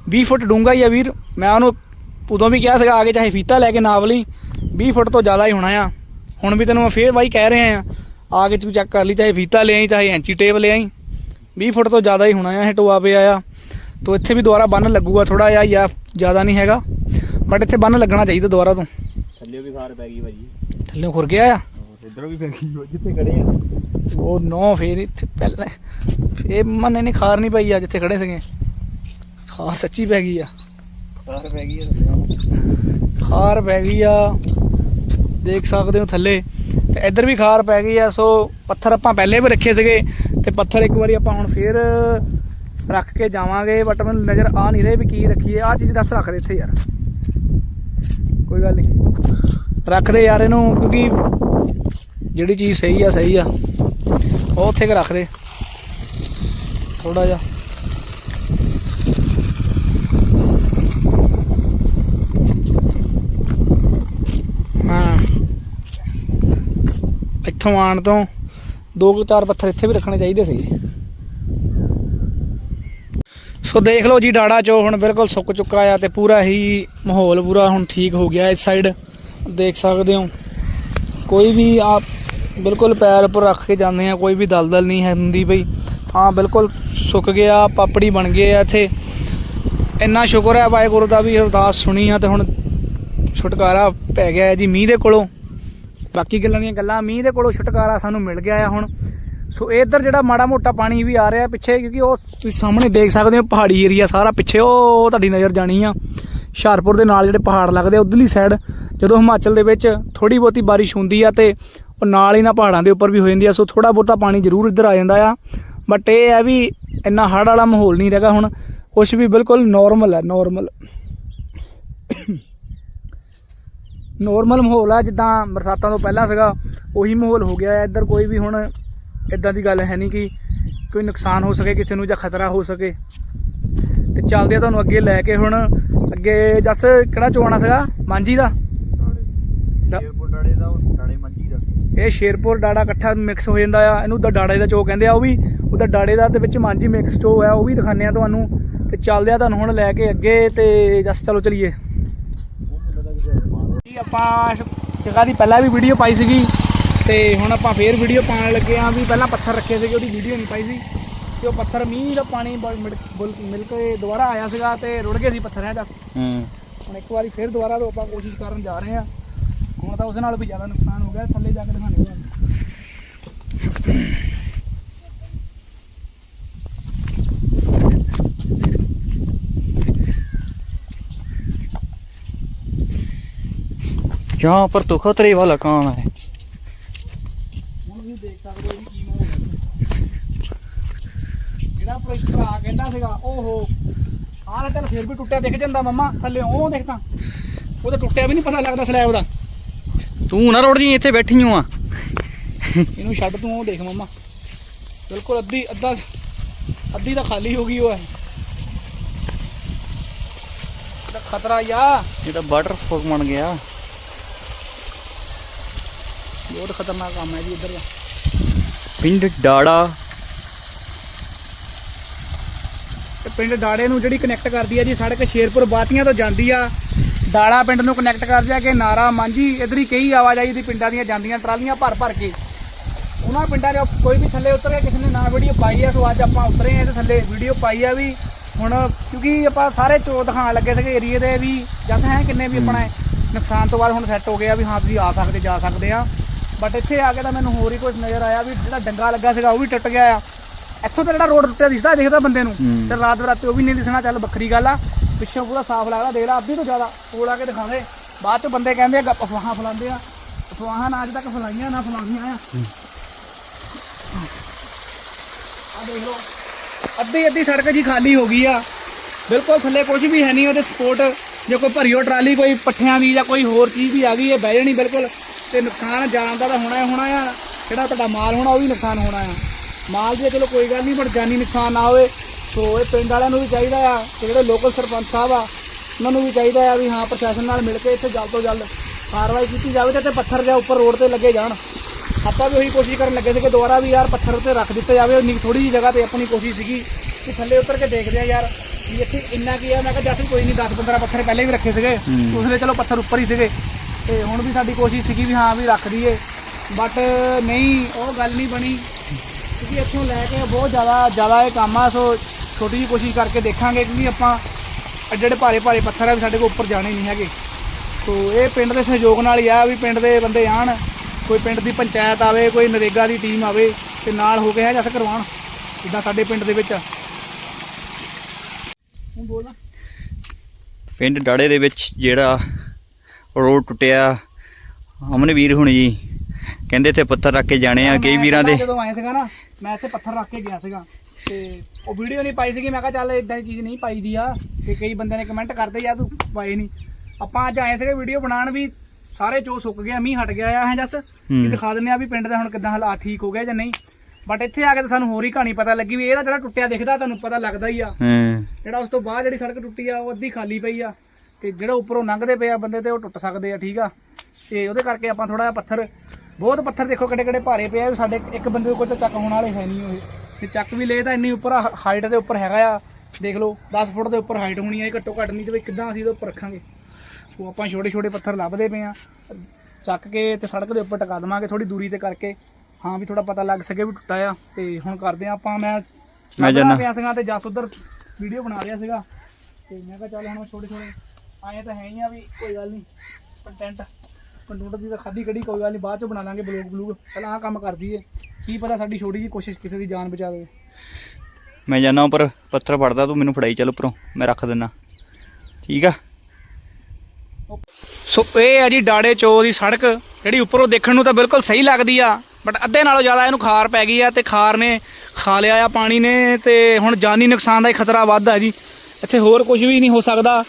20 ਫੁੱਟ ਡੂੰਘਾ ਹੀ ਆ ਵੀਰ। ਮੈਂ ਉਹਨੂੰ ਉਦੋਂ ਵੀ ਕਿਹਾ ਸੀਗਾ ਆ ਕੇ ਚਾਹੇ ਫੀਤਾ ਲੈ ਕੇ ਨਾਪ ਲਈ 20 ਫੁੱਟ ਤੋਂ ਜ਼ਿਆਦਾ ਹੀ ਹੋਣਾ ਆ। ਹੁਣ ਵੀ ਤੈਨੂੰ ਮੈਂ ਫੇਰ ਬਾਈ ਕਹਿ ਰਿਹਾ ਆ ਆ ਕੇ ਤੂੰ ਚੈੱਕ ਕਰ ਲਈ ਚਾਹੇ ਫੀਤਾ ਲੈ ਆਈ ਚਾਹੇ ਐਂਚੀ ਟੇਪ ਲੈ ਆਈ। 20 ਫੁੱਟ ਤੋਂ ਜ਼ਿਆਦਾ ਹੀ ਹੋਣਾ ਆ ਇਹ ਟੋਆ ਪਿਆ ਆ। ਤੋ ਇੱਥੇ ਵੀ ਦੁਬਾਰਾ ਬੰਨ ਲੱਗੂਗਾ ਥੋੜਾ ਜਿਹਾ ਜਾਂ ਜ਼ਿਆਦਾ ਨਹੀਂ ਹੈਗਾ। ਬਟ ਇੱਥੇ ਬੰਨ ਲੱਗਣਾ ਚਾਹੀਦਾ ਦੁਬਾਰਾ ਤੋਂ। ਥੱਲੇ ਵੀ ਖਾਰ ਪੈ ਗਈ ਭਾਜੀ। ਥੱਲੇ ਖੁਰ ਗਿਆ ਆ। ਇਧਰੋਂ ਵੀ ਪੈ ਗਈ ਜਿੱਥੇ ਖੜੇ ਆ। ਉਹ ਨੋ ਫੇਰ ਇੱਥੇ ਪਹਿਲਾਂ ਫੇਰ ਮੰਨੇ ਨੇ ਖਾਰ ਨਹੀਂ ਪਈ ਆ ਜਿੱਥੇ ਖੜੇ ਸੀਗੇ। ਖਾਰ ਸੱਚੀ ਪੈ ਗਈ ਆ। ਖਾਰ ਪੈ ਗਈ ਹੈ ਖਾਰ ਪੈ ਗਈ ਆ। ਦੇਖ ਸਕਦੇ ਹੋ ਥੱਲੇ। ਤੇ ਇੱਧਰ ਵੀ ਖਾਰ ਪੈ ਗਈ ਆ। ਸੋ ਪੱਥਰ ਆਪਾਂ ਪਹਿਲੇ ਵੀ ਰੱਖੇ ਸੀਗੇ। ਤੇ ਪੱਥਰ ਇੱਕ ਵਾਰੀ ਆਪਾਂ ਹੁਣ ਫੇਰ ਰੱਖ ਕੇ ਜਾਵਾਂਗੇ। ਬਟ ਮੈਨੂੰ ਨਜ਼ਰ ਆ ਨਹੀਂ ਰਿਹਾ ਵੀ ਕੀ ਰੱਖੀਏ। ਆ ਚੀਜ਼ ਦੱਸ ਰੱਖ ਦੇ ਇੱਥੇ ਯਾਰ। ਕੋਈ ਗੱਲ ਨਹੀਂ। ਰੱਖਦੇ ਯਾਰ ਇਹਨੂੰ ਕਿਉਂਕਿ ਜਿਹੜੀ ਚੀਜ਼ ਸਹੀ ਆ ਸਹੀ ਆ। ਉਹ ਉੱਥੇ ਕਿ ਰੱਖਦੇ ਥੋੜਾ ਜਿਹਾ ਹਾਂ ਇੱਥੋਂ ਆਣ ਤੋਂ ਦੋ ਕੁ ਚਾਰ ਪੱਥਰ ਇੱਥੇ ਵੀ ਰੱਖਣੇ ਚਾਹੀਦੇ ਸੀ ਸੋ ਦੇਖ ਲਓ ਜੀ ਡਾੜਾ ਚੋ ਹੁਣ ਬਿਲਕੁਲ ਸੁੱਕ ਚੁੱਕਾ ਆ ਤੇ ਪੂਰਾ ਹੀ ਮਾਹੌਲ ਪੂਰਾ ਹੁਣ ਠੀਕ ਹੋ ਗਿਆ ਇਸ ਸਾਈਡ ਦੇਖ ਸਕਦੇ ਹੋ। ਕੋਈ ਵੀ ਆਪ ਬਿਲਕੁਲ ਪੈਰ ਉੱਪਰ ਰੱਖ ਕੇ ਜਾਂਦੇ ਆ, ਕੋਈ ਵੀ ਦਲਦਲ ਨਹੀਂ ਹੈ ਹੁੰਦੀ ਬਈ। ਹਾਂ, ਬਿਲਕੁਲ ਸੁੱਕ ਗਿਆ, ਪਾਪੜੀ ਬਣ ਗਏ ਆ ਇੱਥੇ। ਇੰਨਾ ਸ਼ੁਕਰ ਹੈ ਵਾਹਿਗੁਰੂ ਦਾ ਵੀ ਅਰਦਾਸ ਸੁਣੀ ਆ ਤੇ ਹੁਣ ਛੁਟਕਾਰਾ ਪੈ ਗਿਆ ਜੀ ਮੀਂਹ ਦੇ ਕੋਲੋਂ। ਬਾਕੀ ਗੱਲਾਂ ਦੀਆਂ ਗੱਲਾਂ, ਮੀਂਹ ਦੇ ਕੋਲੋਂ ਛੁਟਕਾਰਾ ਸਾਨੂੰ ਮਿਲ ਗਿਆ ਆ ਹੁਣ। ਸੋ ਇੱਧਰ ਜਿਹੜਾ ਮਾੜਾ ਮੋਟਾ ਪਾਣੀ ਵੀ ਆ ਰਿਹਾ ਪਿੱਛੇ, ਕਿਉਂਕਿ ਉਹ ਤੁਸੀਂ ਸਾਹਮਣੇ ਦੇਖ ਸਕਦੇ ਹੋ, ਪਹਾੜੀ ਏਰੀਆ ਸਾਰਾ ਪਿੱਛੇ, ਉਹ ਤੁਹਾਡੀ ਨਜ਼ਰ ਜਾਣੀ ਆ। ਹੁਸ਼ਿਆਰਪੁਰ ਦੇ ਨਾਲ ਜਿਹੜੇ ਪਹਾੜ ਲੱਗਦੇ ਆ, ਉਧਰਲੀ ਸਾਈਡ ਜਦੋਂ ਹਿਮਾਚਲ ਦੇ ਵਿੱਚ ਥੋੜੀ ਬਹੁਤੀ ਬਾਰਿਸ਼ ਹੁੰਦੀ ਆ ਤੇ ਉਹ ਨਾਲ ਹੀ ਨਾ ਪਹਾੜਾਂ ਦੇ ਉੱਪਰ ਵੀ ਹੋ ਜਾਂਦੀ ਆ, ਸੋ ਥੋੜਾ ਬਹੁਤਾ ਪਾਣੀ ਜ਼ਰੂਰ ਇੱਧਰ ਆ ਜਾਂਦਾ ਆ। ਬਟ ਇਹ ਹੈ ਵੀ ਇੰਨਾ ਹੜ੍ਹ ਵਾਲਾ ਮਾਹੌਲ ਨਹੀਂ ਰਹੇਗਾ ਹੁਣ ਕੁਝ ਵੀ ਬਿਲਕੁਲ ਨਾਰਮਲ ਹੈ ਨਾਰਮਲ ਨੋਰਮਲ ਮਾਹੌਲ ਆ ਜਿੱਦਾਂ ਬਰਸਾਤਾਂ ਤੋਂ ਪਹਿਲਾਂ ਸੀਗਾ ਉਹੀ ਮਾਹੌਲ ਹੋ ਗਿਆ ਇੱਧਰ ਕੋਈ ਵੀ ਹੁਣ ਇਦਾਂ ਦੀ ਗੱਲ ਹੈ ਨਹੀਂ ਕਿ ਕੋਈ ਨੁਕਸਾਨ ਹੋ ਸਕੇ ਕਿਸੇ ਨੂੰ ਜਾਂ ਖਤਰਾ ਹੋ ਸਕੇ। ਤੇ ਚੱਲਦੇ ਆ ਤੁਹਾਨੂੰ ਅੱਗੇ ਲੈ ਕੇ ਹੁਣ। ਅੱਗੇ ਜੱਸ ਕਿਹੜਾ ਚੋਣਾ ਸੀਗਾ? ਮਾਂਜੀ ਦਾ? ਡਾ- ਏਅਰਪੋਰਟ ਡਾੜੇ ਦਾ ਉਹ ਡਾੜੇ ਮੰਜੀ ਦਾ। ਇਹ ਸ਼ੇਰਪੁਰ ਡਾੜਾ ਇਕੱਠਾ ਮਿਕਸ ਹੋ ਜਾਂਦਾ ਆ। ਇਹਨੂੰ ਤਾਂ ਡਾੜੇ ਦਾ ਚੋ ਕਹਿੰਦੇ ਆ ਉਹ ਵੀ ਉਹਦਾ ਡਾੜੇ ਦਾ ਤੇ ਵਿੱਚ ਮਾਂਜੀ ਮਿਕਸ ਚੋ ਆ ਉਹ ਵੀ ਦਿਖਾਉਂਦੇ ਆ ਤੁਹਾਨੂੰ। ਤੇ ਚੱਲਦੇ ਆ ਤੁਹਾਨੂੰ ਹੁਣ ਲੈ ਕੇ ਅੱਗੇ ਤੇ ਜੱਸ ਚਲੋ ਚਲੀਏ। ਆਪਾਂ ਜਗ੍ਹਾ ਦੀ ਪਹਿਲਾਂ ਵੀ ਵੀਡੀਓ ਪਾਈ ਸੀਗੀ ਤੇ ਹੁਣ ਆਪਾਂ ਫੇਰ ਵੀਡੀਓ ਪਾਉਣ ਲੱਗੇ ਆ ਵੀ ਪਹਿਲਾਂ ਪੱਥਰ ਰੱਖੇ ਸੀਗੇ ਉਹਦੀ ਵੀਡੀਓ ਨਹੀਂ ਪਾਈ ਸੀ। ਤੇ ਉਹ ਪੱਥਰ ਮੀਂਹ ਦਾ ਪਾਣੀ ਮਿਲ ਮਿਲ ਕੇ ਦੁਬਾਰਾ ਆਇਆ ਸੀਗਾ ਤੇ ਰੁੜ ਗਏ ਸੀ ਪੱਥਰ ਹੈ ਦੱਸ। ਹੂੰ। ਹੁਣ ਇੱਕ ਵਾਰੀ ਫੇਰ ਦੁਬਾਰਾ ਤੋਂ ਆਪਾਂ ਕੋਸ਼ਿਸ਼ ਕਰਨ ਜਾ ਰਹੇ ਆ ਹੁਣ ਤਾਂ ਉਹਦੇ ਨਾਲ ਵੀ ਜ਼ਿਆਦਾ ਨੁਕਸਾਨ ਹੋ ਗਿਆ ਥੱਲੇ ਜਾ ਕੇ ਦਿਖਾਣੇ यहाँ पर तो खतरे वाला काम है ਹੁਣ ਵੀ ਦੇਖ ਸਕਦੇ ਹੋ ਵੀ ਕੀ ਮਾਹੌਲ ਹੈ ਜਿਹੜਾ ਪ੍ਰੋਜੈਕਟ ਆ ਕਹਿੰਦਾ ਸੀਗਾ ਓਹੋ ਆਹ ਲੈ ਚੱਲ ਫੇਰ ਵੀ ਟੁੱਟਿਆ ਦਿਖ ਜਾਂਦਾ ਮੰਮਾ ਥੱਲੇ ਉਹ ਦੇਖ ਤਾਂ ਉਹ ਤਾਂ ਟੁੱਟਿਆ ਵੀ ਨਹੀਂ ਪਤਾ ਲੱਗਦਾ ਸਲੈਬ ਦਾ तू ना रोड जी इतने बैठी हूँ ਇਹਨੂੰ ਛੱਡ ਤੂੰ ਉਹ ਦੇਖ ਮੰਮਾ ਬਿਲਕੁਲ ਅੱਧੀ ਅੱਧਾ ਅੱਧੀ ਤਾਂ ਖਾਲੀ ਹੋ ਗਈ ਉਹ ਹੈ ਇਹਦਾ ਖਤਰਾ ਯਾ ये तो वाटरफॉल बन गया ਬਹੁਤ ਖਤਰਨਾਕ ਕੰਮ ਹੈ ਜੀ ਇੱਧਰ ਦਾ। ਪਿੰਡ ਡਾੜਾ। ਤੇ ਪਿੰਡ ਡਾੜੇ ਨੂੰ ਜਿਹੜੀ ਕਨੈਕਟ ਕਰਦੀ ਹੈ ਜੀ ਸੜਕ ਸ਼ੇਰਪੁਰ ਬਾਤੀਆਂ ਤੋਂ ਜਾਂਦੀ ਆ। ਡਾੜਾ ਪਿੰਡ ਨੂੰ ਕਨੈਕਟ ਕਰਦੀ ਆ ਕਿ ਨਾਰਾ ਮਾਂਝੀ ਇਧਰ ਹੀ ਕਈ ਆਵਾਜਾਈ ਦੀ ਪਿੰਡਾਂ ਦੀਆਂ ਜਾਂਦੀਆਂ ਟਰਾਲੀਆਂ ਭਰ ਭਰ ਕੇ। ਉਹਨਾਂ ਪਿੰਡਾਂ ਦੇ ਕੋਈ ਵੀ ਥੱਲੇ ਉਤਰ ਕੇ ਕਿਸੇ ਨੇ ਨਾ ਵੀਡੀਓ ਪਾਈ ਆ ਸੋ ਅੱਜ ਆਪਾਂ ਉਤਰੇ ਆ ਤੇ ਥੱਲੇ। ਵੀਡੀਓ ਪਾਈ ਆ ਵੀ ਹੁਣ ਕਿਉਂਕਿ ਆਪਾਂ ਸਾਰੇ ਚੋ ਦਿਖਾਣ ਲੱਗੇ ਸੀਗੇ ਏਰੀਏ ਦੇ ਵੀ ਜਸ ਹੈ ਕਿੰਨੇ ਵੀ ਆਪਣਾ ਨੁਕਸਾਨ ਤੋਂ ਬਾਅਦ ਹੁਣ ਸੈੱਟ ਹੋ ਗਿਆ ਵੀ ਹਾਂ ਤੁਸੀਂ ਆ ਸਕਦੇ ਜਾ ਸਕਦੇ ਆ। ਬਟ ਇੱਥੇ ਆ ਕੇ ਤਾਂ ਮੈਨੂੰ ਹੋਰ ਹੀ ਕੁਝ ਨਜ਼ਰ ਆਇਆ ਵੀ ਜਿਹੜਾ ਡੰਗਾ ਲੱਗਾ ਸੀਗਾ ਉਹ ਵੀ ਟੁੱਟ ਗਿਆ ਆ। ਇੱਥੋਂ ਤਾਂ ਜਿਹੜਾ ਰੋਡ ਟੁੱਟਿਆ ਦਿਸਦਾ ਦਿਖਦਾ ਬੰਦੇ ਨੂੰ। ਤੇ ਰਾਤ ਬਰਾਤੇ ਉਹ ਵੀ ਨਹੀਂ ਦਿਸਣਾ ਚੱਲ ਵੱਖਰੀ ਗੱਲ ਆ। ਪਿੱਛੋਂ ਪੂਰਾ ਸਾਫ਼ ਲੱਗਦਾ ਦੇਖ ਲਾ ਅੱਧੀ ਤੋਂ ਜ਼ਿਆਦਾ। ਕੋਲ ਆ ਕੇ ਦਿਖਾਵੇ। ਬਾਅਦ ਚ ਬੰਦੇ ਕਹਿੰਦੇ ਆ ਅਫਵਾਹਾਂ ਫਲਾਉਂਦੇ ਆ। ਅਫਵਾਹਾਂ ਨਾ ਅੱਜ ਤੱਕ ਫਲਾਈਆਂ ਨਾ ਫਲਾਉਣੀਆਂ ਆ। ਆ ਦੇਖ ਲਓ। ਅੱਧੀ ਅੱਧੀ ਸੜਕ ਜੀ ਖਾਲੀ ਹੋ ਗਈ ਆ। ਬਿਲਕੁਲ ਥੱਲੇ ਕੁਝ ਵੀ ਹੈ ਨਹੀਂ ਉਹਦੇ ਸਪੋਰਟ ਜੇ ਕੋਈ ਭਰੀਓ ਟਰਾਲੀ ਕੋਈ ਪੱਠਿਆਂ ਦੀ ਜਾਂ ਕੋਈ ਹੋਰ ਚੀਜ਼ ਵੀ ਆ ਗਈ ਇਹ ਬਹਿ ਜਾਣੀ ਬਿਲਕੁਲ। ਤੇ ਨੁਕਸਾਨ ਜਾਨ ਦਾ ਤਾਂ ਹੋਣਾ ਹੀ ਹੋਣਾ ਆ ਜਿਹੜਾ ਤੁਹਾਡਾ ਮਾਲ ਹੋਣਾ ਉਹ ਵੀ ਨੁਕਸਾਨ ਹੋਣਾ ਆ। ਮਾਲ ਦੀ ਚਲੋ ਕੋਈ ਗੱਲ ਨਹੀਂ ਪਰ ਜਾਨੀ ਨੁਕਸਾਨ ਨਾ ਹੋਵੇ ਸੋ ਇਹ ਪਿੰਡ ਵਾਲਿਆਂ ਨੂੰ ਵੀ ਚਾਹੀਦਾ ਆ ਤੇ ਜਿਹੜੇ ਲੋਕਲ ਸਰਪੰਚ ਸਾਹਿਬ ਆ ਉਹਨਾਂ ਨੂੰ ਵੀ ਚਾਹੀਦਾ ਆ ਵੀ ਹਾਂ ਪ੍ਰਸ਼ਾਸਨ ਨਾਲ ਮਿਲ ਕੇ ਇੱਥੇ ਜਲਦ ਤੋਂ ਜਲਦ ਕਾਰਵਾਈ ਕੀਤੀ ਜਾਵੇ ਤੇ ਪੱਥਰ ਜਾਂ ਉੱਪਰ ਰੋਡ ਤੇ ਲੱਗੇ ਜਾਣ। ਆਪਾਂ ਵੀ ਉਹੀ ਕੋਸ਼ਿਸ਼ ਕਰਨ ਲੱਗੇ ਸੀ ਕਿ ਦੁਬਾਰਾ ਵੀ ਯਾਰ ਪੱਥਰ ਉੱਤੇ ਰੱਖ ਦਿੱਤੇ ਜਾਵੇ ਉਨੀ ਥੋੜੀ ਜਿਹੀ ਜਗ੍ਹਾ ਤੇ ਆਪਣੀ ਕੋਸ਼ਿਸ਼ ਸੀਗੀ ਕਿ ਥੱਲੇ ਉਤਰ ਕੇ ਦੇਖਦੇ ਆ ਯਾਰ ਵੀ ਇੱਥੇ ਇੰਨਾ ਕੀ ਆ। ਮੈਂ ਕਿਹਾ ਜੱਸ ਕੋਈ ਨਹੀਂ 10 15 ਪੱਥਰ ਪਹਿਲੇ ਵੀ ਰੱਖੇ ਸੀਗੇ। ਉਸਲੇ ਚਲੋ ਪੱਥਰ ਉੱਪਰ ਹੀ ਸੀਗੇ। ਤੇ ਹੁਣ ਵੀ ਸਾਡੀ ਕੋਸ਼ਿਸ਼ ਸੀਗੀ ਵੀ ਹਾਂ ਵੀ ਰੱਖ ਦਈਏ ਬਟ ਨਹੀਂ, ਉਹ ਗੱਲ ਨਹੀਂ ਬਣੀ। ਕਿਉਂਕਿ ਇੱਥੋਂ ਲੈ ਕੇ ਬਹੁਤ ਜ਼ਿਆਦਾ ਜ਼ਿਆਦਾ ਇਹ ਕੰਮ ਆ, ਸੋ ਛੋਟੀ ਜਿਹੀ ਕੋਸ਼ਿਸ਼ ਕਰਕੇ ਦੇਖਾਂਗੇ ਕਿਉਂਕਿ ਆਪਾਂ ਐਡੇ ਐਡੇ ਭਾਰੇ ਭਾਰੇ ਪੱਥਰ ਆ ਵੀ ਸਾਡੇ ਕੋਲ ਉੱਪਰ ਜਾਣੇ ਨਹੀਂ ਹੈਗੇ। ਸੋ ਇਹ ਪਿੰਡ ਦੇ ਸਹਿਯੋਗ ਨਾਲ ਹੀ ਆ ਵੀ ਪਿੰਡ ਦੇ ਬੰਦੇ ਆਣ ਕੋਈ ਪਿੰਡ ਦੀ ਪੰਚਾਇਤ ਆਵੇ, ਕੋਈ ਨਰੇਗਾ ਦੀ ਟੀਮ ਆਵੇ, ਤੇ ਨਾਲ ਹੋ ਕੇ ਹੈ ਜਸ ਕਰਵਾਉਣ, ਜਿੱਦਾਂ ਸਾਡੇ ਪਿੰਡ ਦੇ ਵਿੱਚ ਹੁਣ ਬੋਲਣਾ ਪਿੰਡ ਡਾੜੇ ਦੇ ਵਿੱਚ ਜਿਹੜਾ ਰੋਡ ਟੁੱਟਿਆ। ਅਮਨਵੀਰ ਹੁਣ ਜੀ ਕਹਿੰਦੇ ਇੱਥੇ ਪੱਥਰ ਰੱਖ ਕੇ ਜਾਣੇ ਆ ਕਈ ਵੀਰਾਂ ਦੇ। ਜਦੋਂ ਆਏ ਸੀਗਾ ਨਾ ਮੈਂ ਇੱਥੇ ਪੱਥਰ ਰੱਖ ਕੇ ਗਿਆ ਸੀਗਾ। ਤੇ ਉਹ ਵੀਡੀਓ ਨਹੀਂ ਪਾਈ ਸੀਗੀ ਮੈਂ ਕਿਹਾ ਚੱਲ ਇਦਾਂ ਦੀ ਚੀਜ਼ ਨਹੀਂ ਪਾਈਦੀ ਆ ਤੇ ਕਈ ਬੰਦੇ ਨੇ ਕਮੈਂਟ ਕਰਦੇ ਯਾਰ ਤੂੰ ਪਾਏ ਨਹੀਂ। ਆਪਾਂ ਅੱਜ ਆਏ ਸੀਗੇ ਵੀਡੀਓ ਬਣਾਉਣ ਵੀ ਸਾਰੇ ਚੋ ਸੁੱਕ ਗਿਆ ਮੀਂਹ ਹਟ ਗਿਆ ਆ ਹੈ ਜੱਸ? ਵੀ ਹੂੰ। ਦਿਖਾ ਦਿੰਨੇ ਆ ਵੀ ਪਿੰਡ ਦਾ ਹੁਣ ਕਿਦਾਂ ਹਾਲਾਤ ਠੀਕ ਹੋ ਗਿਆ ਜਾਂ ਨਹੀਂ। ਬਟ ਇੱਥੇ ਆ ਕੇ ਤਾਂ ਸਾਨੂੰ ਹੋਰ ਹੀ ਕਹਾਣੀ ਪਤਾ ਲੱਗੀ ਵੀ ਇਹਦਾ ਜਿਹੜਾ ਟੁੱਟਿਆ ਦਿਖਦਾ ਤੁਹਾਨੂੰ ਪਤਾ ਲੱਗਦਾ ਹੀ ਆ। ਜਿਹੜਾ ਉਸ ਤੋਂ ਬਾਅਦ ਜਿਹੜੀ ਸੜਕ ਟੁੱਟੀ ਆ ਉਹ ਅੱਧੀ ਖਾਲੀ ਪਈ ਆ। ਤੇ ਜਿਹੜਾ ਉੱਪਰੋਂ ਲੰਘਦੇ ਪਏ ਆ ਬੰਦੇ ਤੇ ਉਹ ਟੁੱਟ ਸਕਦੇ ਆ ਠੀਕ ਆ? ਤੇ ਉਹਦੇ ਕਰਕੇ ਆਪਾਂ ਥੋੜਾ ਜਿਹਾ ਪੱਥਰ ਬਹੁਤ ਪੱਥਰ ਦੇਖੋ ਕਿੱਡੇ ਕਿੱਡੇ ਭਾਰੇ ਪਏ ਆ ਸਾਡੇ ਇੱਕ ਬੰਦੇ ਕੋਲ ਤਾਂ ਚੱਕ ਹੋਣ ਵਾਲੇ ਹੈ ਨਹੀਂ ਉਹ। ਤੇ ਚੱਕ ਵੀ ਲਏ ਤਾਂ ਇੰਨੀ ਉੱਪਰ ਹਾਈਟ ਦੇ ਉੱਪਰ ਹੈਗਾ ਆ। ਦੇਖ ਲਓ 10 ਫੁੱਟ ਦੇ ਉੱਪਰ ਹਾਈਟ ਹੋਣੀ ਆ ਇਹ ਘੱਟੋ ਘੱਟ ਨਹੀਂ ਤੇ ਵੀ ਕਿੱਦਾਂ ਅਸੀਂ ਇਹਦੇ ਉੱਪਰ ਰੱਖਾਂਗੇ। ਉਹ ਆਪਾਂ ਛੋਟੇ ਛੋਟੇ ਪੱਥਰ ਲੱਭਦੇ ਪਏ ਆ। ਚੱਕ ਕੇ ਤੇ ਸੜਕ ਦੇ ਉੱਪਰ ਟਿਕਾ ਦੇਵਾਂਗੇ ਥੋੜੀ ਦੂਰੀ ਤੇ ਕਰਕੇ। ਹਾਂ ਵੀ ਥੋੜਾ ਪਤਾ ਲੱਗ ਸਕੇ ਵੀ ਟੁੱਟਾ ਆ। ਤੇ ਹੁਣ ਕਰਦੇ ਆ ਆਪਾਂ ਮੈਂ ਮੈਂ ਜਾਨਾ। ਪਿਆ ਸੀਗਾ ਤੇ ਜਸ ਉਧਰ ਵੀਡੀਓ ਬਣਾ ਰਿਹਾ ਸੀਗਾ। ਤੇ ਮੈਂ ਕਿਹਾ ਚੱਲ ਹੁਣ ਛੋਟੇ ਛੋਟੇ ਆਏ ਤਾਂ ਹੈ ਹੀ ਆ ਵੀ ਕੋਈ ਗੱਲ ਨਹੀਂ ਕੰਟੈਂਟ ਕੰਟੈਂਟ ਦੀ ਤਾਂ ਖਾਦੀ ਕੜੀ ਕੋਈ ਗੱਲ ਨਹੀਂ ਬਾਅਦ ਚ ਬਣਾ ਲਾਂਗੇ ਬਲੌਗ ਬਲੂਗ। ਪਹਿਲਾਂ ਆਹ ਕੰਮ ਕਰ ਦਈਏ ਕੀ ਪਤਾ ਸਾਡੀ ਛੋਟੀ ਜੀ ਕੋਸ਼ਿਸ਼ ਕਿਸੇ ਦੀ ਜਾਨ ਬਚਾ ਦੇਵੇ। ਮੈਂ ਜਾਣਾ ਉੱਪਰ, ਪੱਥਰ ਫੜਦਾ ਤੂੰ ਮੈਨੂੰ ਫੜਾਈ ਚੱਲ ਉੱਪਰੋਂ, ਮੈਂ ਰੱਖ ਦਿੰਨਾ। ਠੀਕ ਆ? ਸੋ ਇਹ ਆ ਜੀ ਡਾੜੇ ਚੋ ਦੀ ਸੜਕ, ਜਿਹੜੀ ਉੱਪਰੋਂ ਦੇਖਣ ਨੂੰ ਤਾਂ ਬਿਲਕੁਲ ਸਹੀ ਲੱਗਦੀ ਆ ਬਟ ਅੱਧੇ ਨਾਲੋਂ ਜ਼ਿਆਦਾ ਇਹਨੂੰ ਖਾਰ ਪੈ ਗਈ ਆ ਤੇ ਖਾਰ ਨੇ ਖਾ ਲਿਆ ਆ ਪਾਣੀ ਨੇ ਤੇ ਹੁਣ ਜਾਨੀ ਨੁਕਸਾਨ ਦਾ ਹੀ ਖਤਰਾ ਵੱਧ ਆ ਜੀ। ਇੱਥੇ ਹੋਰ ਕੁਝ ਵੀ ਨਹੀਂ ਹੋ ਸਕਦਾ।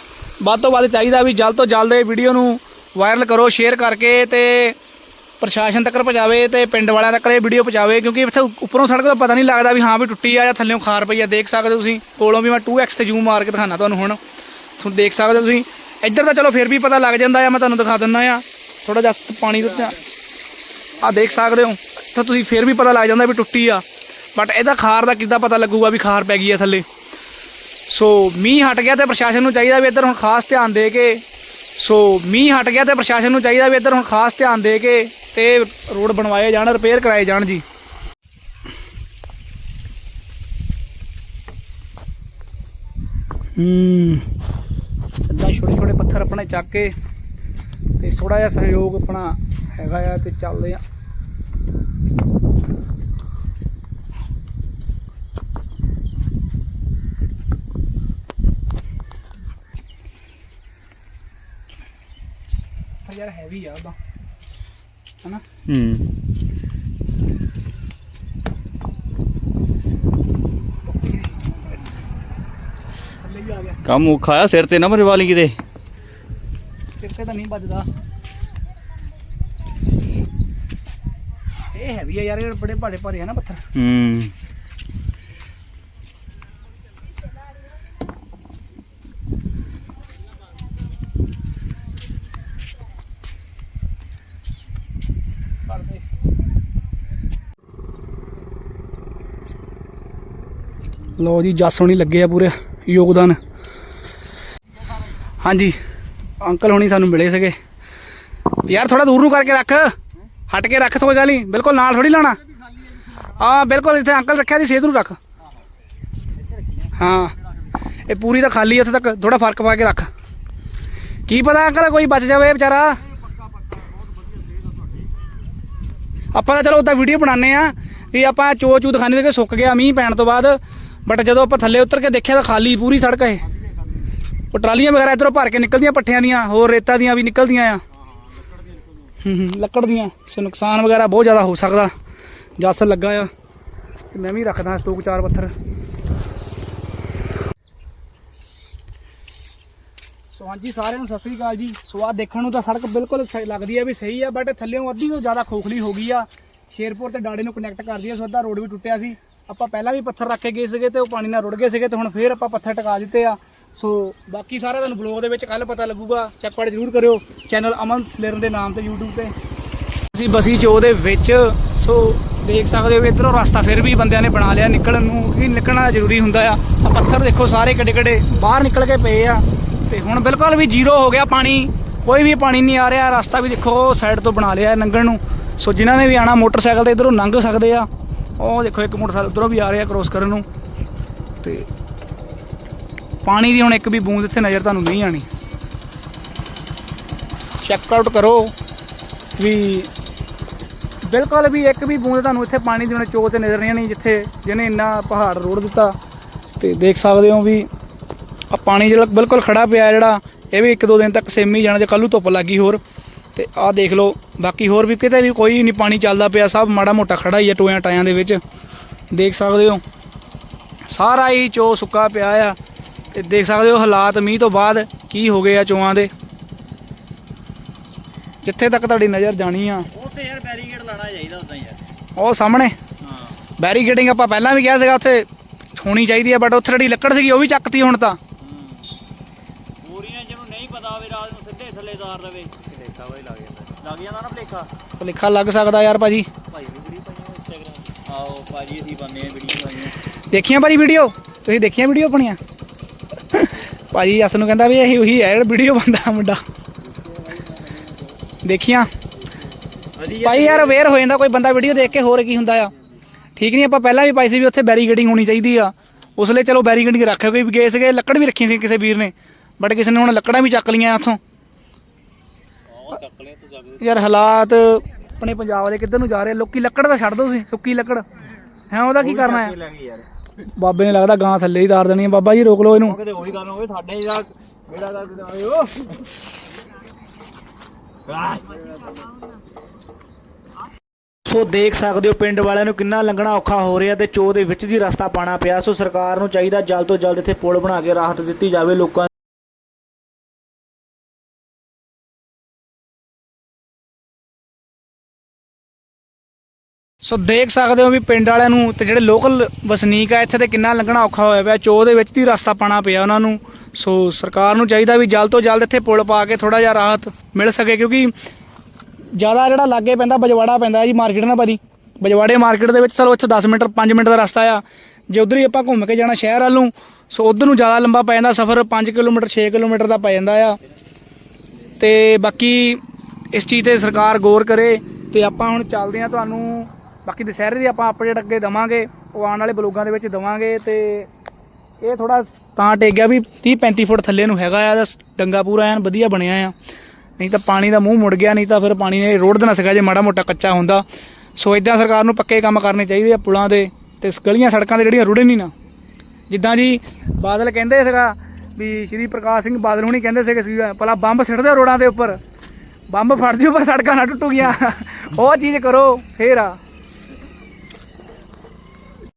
ਵੱਧ ਤੋਂ ਵੱਧ ਚਾਹੀਦਾ ਵੀ ਜਲਦ ਤੋਂ ਜਲਦ ਇਹ ਵੀਡੀਓ ਨੂੰ ਵਾਇਰਲ ਕਰੋ, ਸ਼ੇਅਰ ਕਰਕੇ ਤੇ ਪ੍ਰਸ਼ਾਸਨ ਤੱਕ ਪਹੁੰਚਾਵੇ ਤੇ ਪਿੰਡ ਵਾਲਿਆਂ ਤੱਕ ਇਹ ਵੀਡੀਓ ਪਹੁੰਚਾਵੇ, ਕਿਉਂਕਿ ਇੱਥੇ ਉੱਪਰੋਂ ਸੜਕ ਦਾ ਪਤਾ ਨਹੀਂ ਲੱਗਦਾ ਵੀ ਹਾਂ ਵੀ ਟੁੱਟੀ ਆ ਜਾਂ ਥੱਲੇੋਂ ਖਾਰ ਪਈ ਆ, ਦੇਖ ਸਕਦੇ ਹੋ ਤੁਸੀਂ। ਕੋਲੋਂ ਵੀ ਮੈਂ 2x ਤੇ ਜ਼ੂਮ ਮਾਰ ਕੇ ਦਿਖਾਣਾ ਤੁਹਾਨੂੰ ਹੁਣ। ਤੁਹਾਨੂੰ ਦੇਖ ਸਕਦੇ ਹੋ ਤੁਸੀਂ। ਇੱਧਰ ਤਾਂ ਚਲੋ ਫਿਰ ਵੀ ਪਤਾ ਲੱਗ ਜਾਂਦਾ ਆ, ਮੈਂ ਤੁਹਾਨੂੰ ਦਿਖਾ ਦਿੰਦਾ ਆ। ਥੋੜਾ ਜਿਹਾ ਪਾਣੀ ਦੇ ਉੱਤੇ ਆ। ਦੇਖ ਸਕਦੇ ਹੋ। ਤਾਂ ਤੁਸੀਂ ਫਿਰ ਵੀ ਪਤਾ ਲੱਗ ਜਾਂਦਾ ਵੀ ਟੁੱਟੀ ਆ। ਬਟ ਇਹਦਾ ਖਾਰ ਦਾ ਕਿੱਦਾਂ ਪਤਾ ਲੱਗੂਗਾ ਵੀ ਖਾਰ ਪੈ ਗਈ ਆ ਥੱਲੇ? ਸੋ ਮੀਂਹ ਹਟ ਗਿਆ ਤੇ ਪ੍ਰਸ਼ਾਸਨ ਨੂੰ ਚਾਹੀਦਾ ਵੀ ਇੱਧਰ ਹੁਣ ਖਾਸ ਧਿਆਨ ਦੇ ਕੇ, ਸੋ ਮੀਂਹ ਹਟ ਗਿਆ ਤੇ ਪ੍ਰਸ਼ਾਸਨ ਨੂੰ ਚਾਹੀਦਾ ਵੀ ਇੱਧਰ ਹੁਣ ਖਾਸ ਧਿਆਨ ਦੇ ਕੇ ਤੇ ਰੋਡ ਬਣਵਾਏ ਜਾਣ ਰਿਪੇਅਰ ਕਰਾਏ ਜਾਣ ਜੀ। ਹੂੰ, ਇਦਾਂ ਛੋਟੇ ਛੋਟੇ ਪੱਥਰ ਆਪਣੇ ਚੱਕ ਕੇ ਤੇ ਥੋੜਾ ਜਿਹਾ ਸਹਿਯੋਗ ਆਪਣਾ ਹੈਗਾ ਆ ਤੇ ਚੱਲਦੇ ਆ। ਪਰ ਯਾਰ ਹੈਵੀ ਆ ਉਹਦਾ ਹਨਾ? ਹੂੰ। ਥੱਲੇ ਵੀ ਆ ਗਿਆ। ਕੰਮ ਔਖਾ ਆ ਸਿਰ ਤੇ ਨਾ ਮਰਵਾ ਲਈ ਕਿਤੇ। ਸਿਰ ਤੇ ਤਾਂ ਨਹੀਂ ਵੱਜਦਾ। ਇਹ ਹੈਵੀ ਆ ਯਾਰ ਇਹ ਬੜੇ ਭਾਰੇ ਭਾਰੇ ਆ ਨਾ ਪੱਥਰ। ਹੂੰ ਕਰਦੇ ਲੋ ਜੀ, ਜੱਸ ਹੋਣੀ ਲੱਗੇ ਆ ਪੂਰੇ ਯੋਗਦਾਨ। ਹਾਂਜੀ, ਅੰਕਲ ਹੋਣੀ ਸਾਨੂੰ ਮਿਲੇ ਸੀਗੇ। ਯਾਰ ਥੋੜਾ ਦੂਰ ਨੂੰ ਕਰਕੇ ਰੱਖ। ਹਟ ਕੇ ਰੱਖ, ਕੋਈ ਗੱਲ ਨਹੀਂ। ਬਿਲਕੁਲ ਨਾਲ ਥੋੜੀ ਲਾਣਾ ਆ ਬਿਲਕੁਲ, ਇੱਥੇ ਅੰਕਲ ਰੱਖਿਆ ਦੀ ਸੇਧ ਨੂੰ ਰੱਖ। ਹਾਂ, ਇਹ ਪੂਰੀ ਤਾਂ ਖਾਲੀ ਆ, ਉੱਥੇ ਤੱਕ ਥੋੜਾ ਫ਼ਰਕ ਪਾ ਕੇ ਰੱਖ। ਕੀ ਪਤਾ ਅੰਕਲ, ਕੋਈ ਬਚ ਜਾਵੇ ਵਿਚਾਰਾ। ਆਪਾਂ ਤਾਂ ਚਲੋ ਉਦਾਂ ਵੀਡੀਓ ਬਣਾਉਂਦੇ ਆ ਵੀ ਆਪਾਂ ਚੋ ਚੂ ਦਿਖਾਣੇ ਤੇ ਕਿ ਸੁੱਕ ਗਿਆ ਮੀਂਹ ਪੈਣ ਤੋਂ ਬਾਅਦ। ਬਟ ਜਦੋਂ ਆਪਾਂ ਥੱਲੇ ਉਤਰ ਕੇ ਦੇਖਿਆ ਤਾਂ ਖਾਲੀ ਪੂਰੀ ਸੜਕ ਹੈ। ਉਹ ਟਰਾਲੀਆਂ ਵਗੈਰਾ ਇਧਰੋਂ ਭਰ ਕੇ ਨਿਕਲਦੀਆਂ, ਪੱਠਿਆਂ ਦੀਆਂ, ਹੋਰ ਰੇਤਾ ਦੀਆਂ ਵੀ ਨਿਕਲਦੀਆਂ ਆ। ਹੂੰ ਹੂੰ, ਲੱਕੜ ਦੀਆਂ। ਸੋ ਨੁਕਸਾਨ ਵਗੈਰਾ ਬਹੁਤ ਜ਼ਿਆਦਾ ਹੋ ਸਕਦਾ। ਜੱਸ ਲੱਗਾ ਆ। ਮੈਂ ਵੀ ਰੱਖਦਾ ਸਟੋਕ ਚਾਰ ਪੱਥਰ। ਸੋ ਹਾਂਜੀ, ਸਾਰਿਆਂ ਨੂੰ ਸਤਿ ਸ੍ਰੀ ਅਕਾਲ ਜੀ। ਸੋ ਆ ਦੇਖਣ ਨੂੰ ਤਾਂ ਸੜਕ ਬਿਲਕੁਲ ਸਹੀ ਲੱਗਦੀ ਹੈ ਵੀ ਸਹੀ ਆ ਬਟ ਥੱਲੇੋਂ ਅੱਧੀ ਤੋਂ ਜ਼ਿਆਦਾ ਖੋਖਲੀ ਹੋ ਗਈ ਆ। ਸ਼ੇਰਪੁਰ ਤੇ ਡਾੜੇ ਨੂੰ ਕਨੈਕਟ ਕਰਦੀ ਆ ਸੋ ਅੱਧਾ ਰੋਡ ਵੀ ਟੁੱਟਿਆ ਸੀ। ਆਪਾਂ ਪਹਿਲਾਂ ਵੀ ਪੱਥਰ ਰੱਖ ਕੇ ਗਏ ਸੀਗੇ ਤੇ ਉਹ ਪਾਣੀ ਨਾਲ ਰੁੜ ਗਏ ਸੀਗੇ ਤੇ ਹੁਣ ਫੇਰ ਆਪਾਂ ਪੱਥਰ ਟਿਕਾ ਦਿੱਤੇ ਆ। ਸੋ ਬਾਕੀ ਸਾਰਾ ਤੁਹਾਨੂੰ ਬਲੌਗ ਦੇ ਵਿੱਚ ਕੱਲ ਪਤਾ ਲੱਗੂਗਾ। ਚੈੱਕ ਪੜ ਜ਼ਰੂਰ ਕਰਿਓ। ਚੈਨਲ ਅਮਨ ਸਲੇਰਨ ਦੇ ਨਾਮ ਤੇ YouTube ਤੇ। ਅਸੀਂ ਬਸੀ ਚੋ ਦੇ ਵਿੱਚ, ਸੋ ਦੇਖ ਸਕਦੇ ਹੋ ਇਧਰੋਂ ਰਸਤਾ ਫਿਰ ਵੀ ਬੰਦਿਆਂ ਨੇ ਬਣਾ ਲਿਆ। ਨਿਕਲਣ ਨੂੰ ਕਿ ਨਿਕਲਣਾ ਜ਼ਰੂਰੀ ਹੁੰਦਾ ਆ। ਆ ਪੱਥਰ ਦੇਖੋ ਸਾਰੇ ਕਿੱਡੇ ਕਿੱਡੇ ਬਾਹਰ ਨਿਕਲ ਕੇ ਪਏ ਆ। ਤੇ ਹੁਣ ਬਿਲਕੁਲ ਵੀ ਜ਼ੀਰੋ ਹੋ ਗਿਆ ਪਾਣੀ। ਕੋਈ ਵੀ ਪਾਣੀ ਨਹੀਂ ਆ ਰਿਹਾ। ਰਸਤਾ ਵੀ ਦੇਖੋ ਸਾਈਡ ਤੋਂ ਬਣਾ ਲਿਆ ਲੰਘਣ ਨੂੰ। ਸੋ ਜਿਨ੍ਹਾਂ ਨੇ ਵੀ ਆਣਾ ਮੋਟਰਸਾਈਕਲ ਤੇ ਇਧਰੋਂ ਲੰਘ ਸਕਦੇ ਆ। ਉਹ ਦੇਖੋ ਇੱਕ ਮੋਟਰਸਾਈਕਲ ਉਧਰੋਂ ਵੀ ਆ ਰਿਹਾ ਕ੍ਰੋਸ ਕਰਨ ਨੂੰ ਤੇ ਪਾਣੀ ਦੀ ਹੁਣ ਇੱਕ ਵੀ ਬੂੰਦ ਇੱਥੇ ਨਜ਼ਰ ਤੁਹਾਨੂੰ ਨਹੀਂ ਆਣੀ ਚੈੱਕ ਆਊਟ ਕਰੋ ਵੀ ਬਿਲਕੁਲ ਵੀ ਇੱਕ ਵੀ ਬੂੰਦ ਤੁਹਾਨੂੰ ਇੱਥੇ ਪਾਣੀ ਦੀ ਹੁਣ ਚੋ ਤੇ ਨਜ਼ਰ ਨਹੀਂ ਆਣੀ ਜਿੱਥੇ ਜਿਹਨੇ ਇੰਨਾ ਪਹਾੜ ਰੋੜ ਦਿੱਤਾ। ਤੇ ਦੇਖ ਸਕਦੇ ਹੋ ਵੀ ਆ ਪਾਣੀ ਜਿਹੜਾ ਬਿਲਕੁਲ ਖੜਾ ਪਿਆ ਜਿਹੜਾ, ਇਹ ਵੀ ਇੱਕ ਦੋ ਦਿਨ ਤੱਕ ਸੇਮੀ ਜਾਣਾ ਜੇ ਕੱਲੂ ਧੁੱਪ ਲੱਗੀ ਹੋਰ। ਤੇ ਆਹ ਦੇਖ ਲਓ ਬਾਕੀ ਹੋਰ ਵੀ ਕਿਤੇ ਵੀ ਕੋਈ ਨਹੀਂ ਪਾਣੀ ਚੱਲਦਾ ਪਿਆ ਸਭ ਮਾੜਾ ਮੋਟਾ ਖੜਾ ਹੀ ਆ ਟੋਇਆਂ ਟਾਇਆਂ ਦੇ ਵਿੱਚ। ਦੇਖ ਸਕਦੇ ਹੋ ਸਾਰਾ ਹੀ ਚੋ ਸੁੱਕਾ ਪਿਆ ਆ। ਤੇ ਦੇਖ ਸਕਦੇ ਹੋ ਹਾਲਾਤ ਮੀਂਹ ਤੋਂ ਬਾਅਦ ਕੀ ਹੋ ਗਏ ਆ ਚੋਆਂ ਦੇ। ਜਿੱਥੇ ਤੱਕ ਤੁਹਾਡੀ ਨਜ਼ਰ ਜਾਣੀ ਆ। ਉੱਥੇ ਯਾਰ ਬੈਰੀਕੇਡ ਲਾਣਾ ਚਾਹੀਦਾ ਉਦਾਂ ਯਾਰ ਉਹ ਸਾਹਮਣੇ। ਹਾਂ। ਬੈਰੀਕੇਡਿੰਗ ਆਪਾਂ ਪਹਿਲਾਂ ਵੀ ਕਿਹਾ ਸੀਗਾ ਉੱਥੇ ਹੋਣੀ ਚਾਹੀਦੀ ਆ ਬਟ ਉੱਥੇ ਜਿਹੜੀ ਲੱਕੜ ਸੀਗੀ ਉਹ ਵੀ ਚੱਕਤੀ ਹੁਣ ਤਾਂ। ਪੂਰੀਆਂ ਜਿਹਨੂੰ ਨਹੀਂ ਪਤਾ ਹੋਵੇ ਰਾਤ ਨੂੰ ਸਿੱਧੇ ਥੱਲੇ ਤਾਰ ਲਵੇ ਲੱਗ ਜਾਂਦਾ ਨਾ ਭਲੇਖਾ? ਭੁਲੇਖਾ ਲੱਗ ਸਕਦਾ ਯਾਰ ਭਾਜੀ। ਭਾਈ ਵੀ ਵੀਡੀਓ ਪਾਈਆਂ ਇੰਸਟਾਗ੍ਰਾਮ ਆਓ ਭਾਜੀ ਅਸੀਂ ਬੰਨੇ ਆ ਵੀਡੀਓ ਪਾਈਆਂ। ਦੇਖੀਆਂ ਭਾਜੀ ਵੀਡੀਓ? ਤੁਸੀਂ ਦੇਖੀਆਂ ਵੀਡੀਓ ਆਪਣੀਆਂ? ਭਾਜੀ ਅਸ ਨੂੰ ਕਹਿੰਦਾ ਵੀ ਇਹੀ ਉਹੀ ਹੈ ਵੀਡੀਓ ਬੰਦਾ ਮੁੰਡਾ। ਦੇਖੀਆਂ। ਭਾਈ ਯਾਰ ਅਵੇਅਰ ਹੋ ਜਾਂਦਾ ਕੋਈ ਬੰਦਾ ਵੀਡੀਓ ਦੇਖ ਕੇ ਹੋਰ ਕੀ ਹੁੰਦਾ ਆ। ਠੀਕ ਨਹੀਂ ਆਪਾਂ ਪਹਿਲਾਂ ਵੀ ਪਾਈ ਸੀ ਵੀ ਉੱਥੇ ਬੈਰੀਕੇਡਿੰਗ ਹੋਣੀ ਚਾਹੀਦੀ ਆ। ਉਸ ਲਈ ਚਲੋ ਬੈਰੀਕੇਡਿੰਗ ਰੱਖਿਓ ਕੋਈ ਵੀ ਗਏ ਸੀਗੇ ਲੱਕੜ ਵੀ ਰੱਖੀ ਸੀ ਕਿਸੇ ਵੀਰ ਨੇ। ਬਟ ਕਿਸੇ ਨੇ ਹੁਣ ਲੱਕੜਾਂ ਵੀ ਚੱਕ ਲਈਆਂ ਉੱਥੋਂ ਉਹ ਚੱਕ ਲਿਆ ਤੂੰ ਜਗ ਯਾਰ ਹਾਲਾਤ ਆਪਣੇ ਪੰਜਾਬ ਦੇ ਕਿੱਧਰ ਨੂੰ ਜਾ ਰਹੇ ਲੋਕੀ ਲੱਕੜ ਤਾਂ ਛੱਡ ਦੋ ਤੁਸੀਂ ਸੁੱਕੀ ਲੱਕੜ। ਹੈ ਉਹਦਾ ਕੀ ਕਰਨਾ ਹੈ? ਬਾਬੇ ਨੇ ਲੱਗਦਾ ਗਾਂ ਥੱਲੇ ਹੀ ਤਾਰ ਦੇਣੀ ਹੈ ਬਾਬਾ ਜੀ ਰੋਕ ਲਓ ਇਹਨੂੰ। ਕਿਤੇ ਉਹੀ ਗੱਲ ਹੋਵੇ ਸਾਡੇ ਦਾ ਮੇਰਾ ਦਾ ਕਿਤੇ ਓ ਸੋ ਦੇਖ ਸਕਦੇ ਹੋ ਪਿੰਡ ਵਾਲਿਆਂ ਨੂੰ ਕਿੰਨਾ ਲੰਘਣਾ ਔਖਾ ਹੋ ਰਿਹਾ ਤੇ ਚੋ ਦੇ ਵਿੱਚ ਦੀ ਰਸਤਾ ਪਾਣਾ ਪਿਆ। ਸੋ ਸਰਕਾਰ ਨੂੰ ਚਾਹੀਦਾ ਜਲਦ ਤੋਂ ਜਲਦ ਇੱਥੇ ਪੁਲ ਬਣਾ ਕੇ ਰਾਹਤ ਦਿੱਤੀ ਜਾਵੇ ਲੋਕਾਂ ਸੋ ਦੇਖ ਸਕਦੇ ਹੋ ਵੀ ਪਿੰਡ ਵਾਲਿਆਂ ਨੂੰ ਤੇ ਜਿਹੜੇ ਲੋਕਲ ਵਸਨੀਕ ਆ, ਇੱਥੇ ਤੇ ਕਿੰਨਾ ਲੰਘਣਾ ਔਖਾ ਹੋਇਆ ਪਿਆ, ਚੋ ਦੇ ਵਿੱਚ ਦੀ ਰਸਤਾ ਪਾਣਾ ਪਿਆ ਉਹਨਾਂ ਨੂੰ। ਸੋ ਸਰਕਾਰ ਨੂੰ ਚਾਹੀਦਾ ਵੀ ਜਲਦ ਤੋਂ ਜਲਦ ਇੱਥੇ ਪੁਲ ਪਾ ਕੇ ਥੋੜਾ ਜਿਹਾ ਰਾਹਤ ਮਿਲ ਸਕੇ, ਕਿਉਂਕਿ ਜ਼ਿਆਦਾ ਜਿਹੜਾ ਲਾਗੇ ਪੈਂਦਾ, ਬਜਵਾੜਾ ਪੈਂਦਾ ਜੀ ਮਾਰਕੀਟ ਨਾਲ ਭਾਜੀ। ਬਜਵਾੜੇ ਮਾਰਕੀਟ ਦੇ ਵਿੱਚ ਚਲੋ ਇੱਥੇ 10 ਮਿੰਟ 5 ਮਿੰਟ ਦਾ ਰਸਤਾ ਆ। ਜੇ ਉਧਰ ਹੀ ਆਪਾਂ ਘੁੰਮ ਕੇ ਜਾਣਾ ਸ਼ਹਿਰ ਵੱਲੋਂ ਸੋ ਉਧਰ ਨੂੰ ਜ਼ਿਆਦਾ ਲੰਬਾ ਪੈ ਜਾਂਦਾ, ਸਫ਼ਰ 5 ਕਿਲੋਮੀਟਰ 6 ਕਿਲੋਮੀਟਰ ਦਾ ਪੈ ਜਾਂਦਾ ਆ। ਤੇ ਬਾਕੀ ਇਸ ਚੀਜ਼ ਤੇ ਸਰਕਾਰ ਗੌਰ ਕਰੇ, ਤੇ ਆਪਾਂ ਹੁਣ ਚੱਲਦੇ ਆ ਤੁਹਾਨੂੰ ਬਾਕੀ ਦੁਸਹਿਰੇ ਦੀ ਆਪਾਂ ਅਪਡੇਟ ਅੱਗੇ ਦਵਾਂਗੇ, ਉਹ ਆਉਣ ਵਾਲੇ ਬਲੋਗਾਂ ਦੇ ਵਿੱਚ ਦਵਾਂਗੇ ਤੇ ਇਹ ਥੋੜਾ ਤਾਂ ਟੇਕ ਗਿਆ ਵੀ 30 35 ਫੁੱਟ ਥੱਲੇ ਨੂੰ ਹੈਗਾ ਆ ਇਹਦਾ ਡੰਗਾ ਪੂਰਾ ਐਨ ਵਧੀਆ ਬਣਿਆ ਆ। ਨਹੀਂ ਤਾਂ ਪਾਣੀ ਦਾ ਮੂੰਹ ਮੁੜ ਗਿਆ, ਨਹੀਂ ਤਾਂ ਫਿਰ ਪਾਣੀ ਨੇ ਰੋੜ ਦੇਣਾ ਸੀਗਾ ਜੇ ਮਾੜਾ ਮੋਟਾ ਕੱਚਾ ਹੁੰਦਾ। ਸੋ ਇਦਾਂ ਸਰਕਾਰ ਨੂੰ ਪੱਕੇ ਕੰਮ ਕਰਨੇ ਚਾਹੀਦੇ ਆ ਪੁਲਾਂ ਦੇ ਤੇ ਗਲੀਆਂ ਸੜਕਾਂ ਦੇ ਜਿਹੜੀਆਂ ਰੁੜਨ ਨਹੀਂ ਨਾ। ਜਿੱਦਾਂ ਜੀ ਬਾਦਲ ਕਹਿੰਦੇ ਸੀਗਾ ਵੀ ਸ਼੍ਰੀ ਪ੍ਰਕਾਸ਼ ਸਿੰਘ ਬਾਦਲ ਹੁਣੀ ਕਹਿੰਦੇ ਸੀਗੇ ਸੀ, ਭਲਾ ਬੰਬ ਸਿੱਟਦੇ ਰੋਡਾਂ ਦੇ ਉੱਪਰ। ਬੰਬ ਫੜ ਜਿਓ ਪਰ ਸੜਕਾਂ ਨਾ ਟੁੱਟੂ ਟੁੱਟੂਗੀਆਂ ਉਹ ਚੀਜ਼ ਕਰੋ, ਫੇਰ ਆ।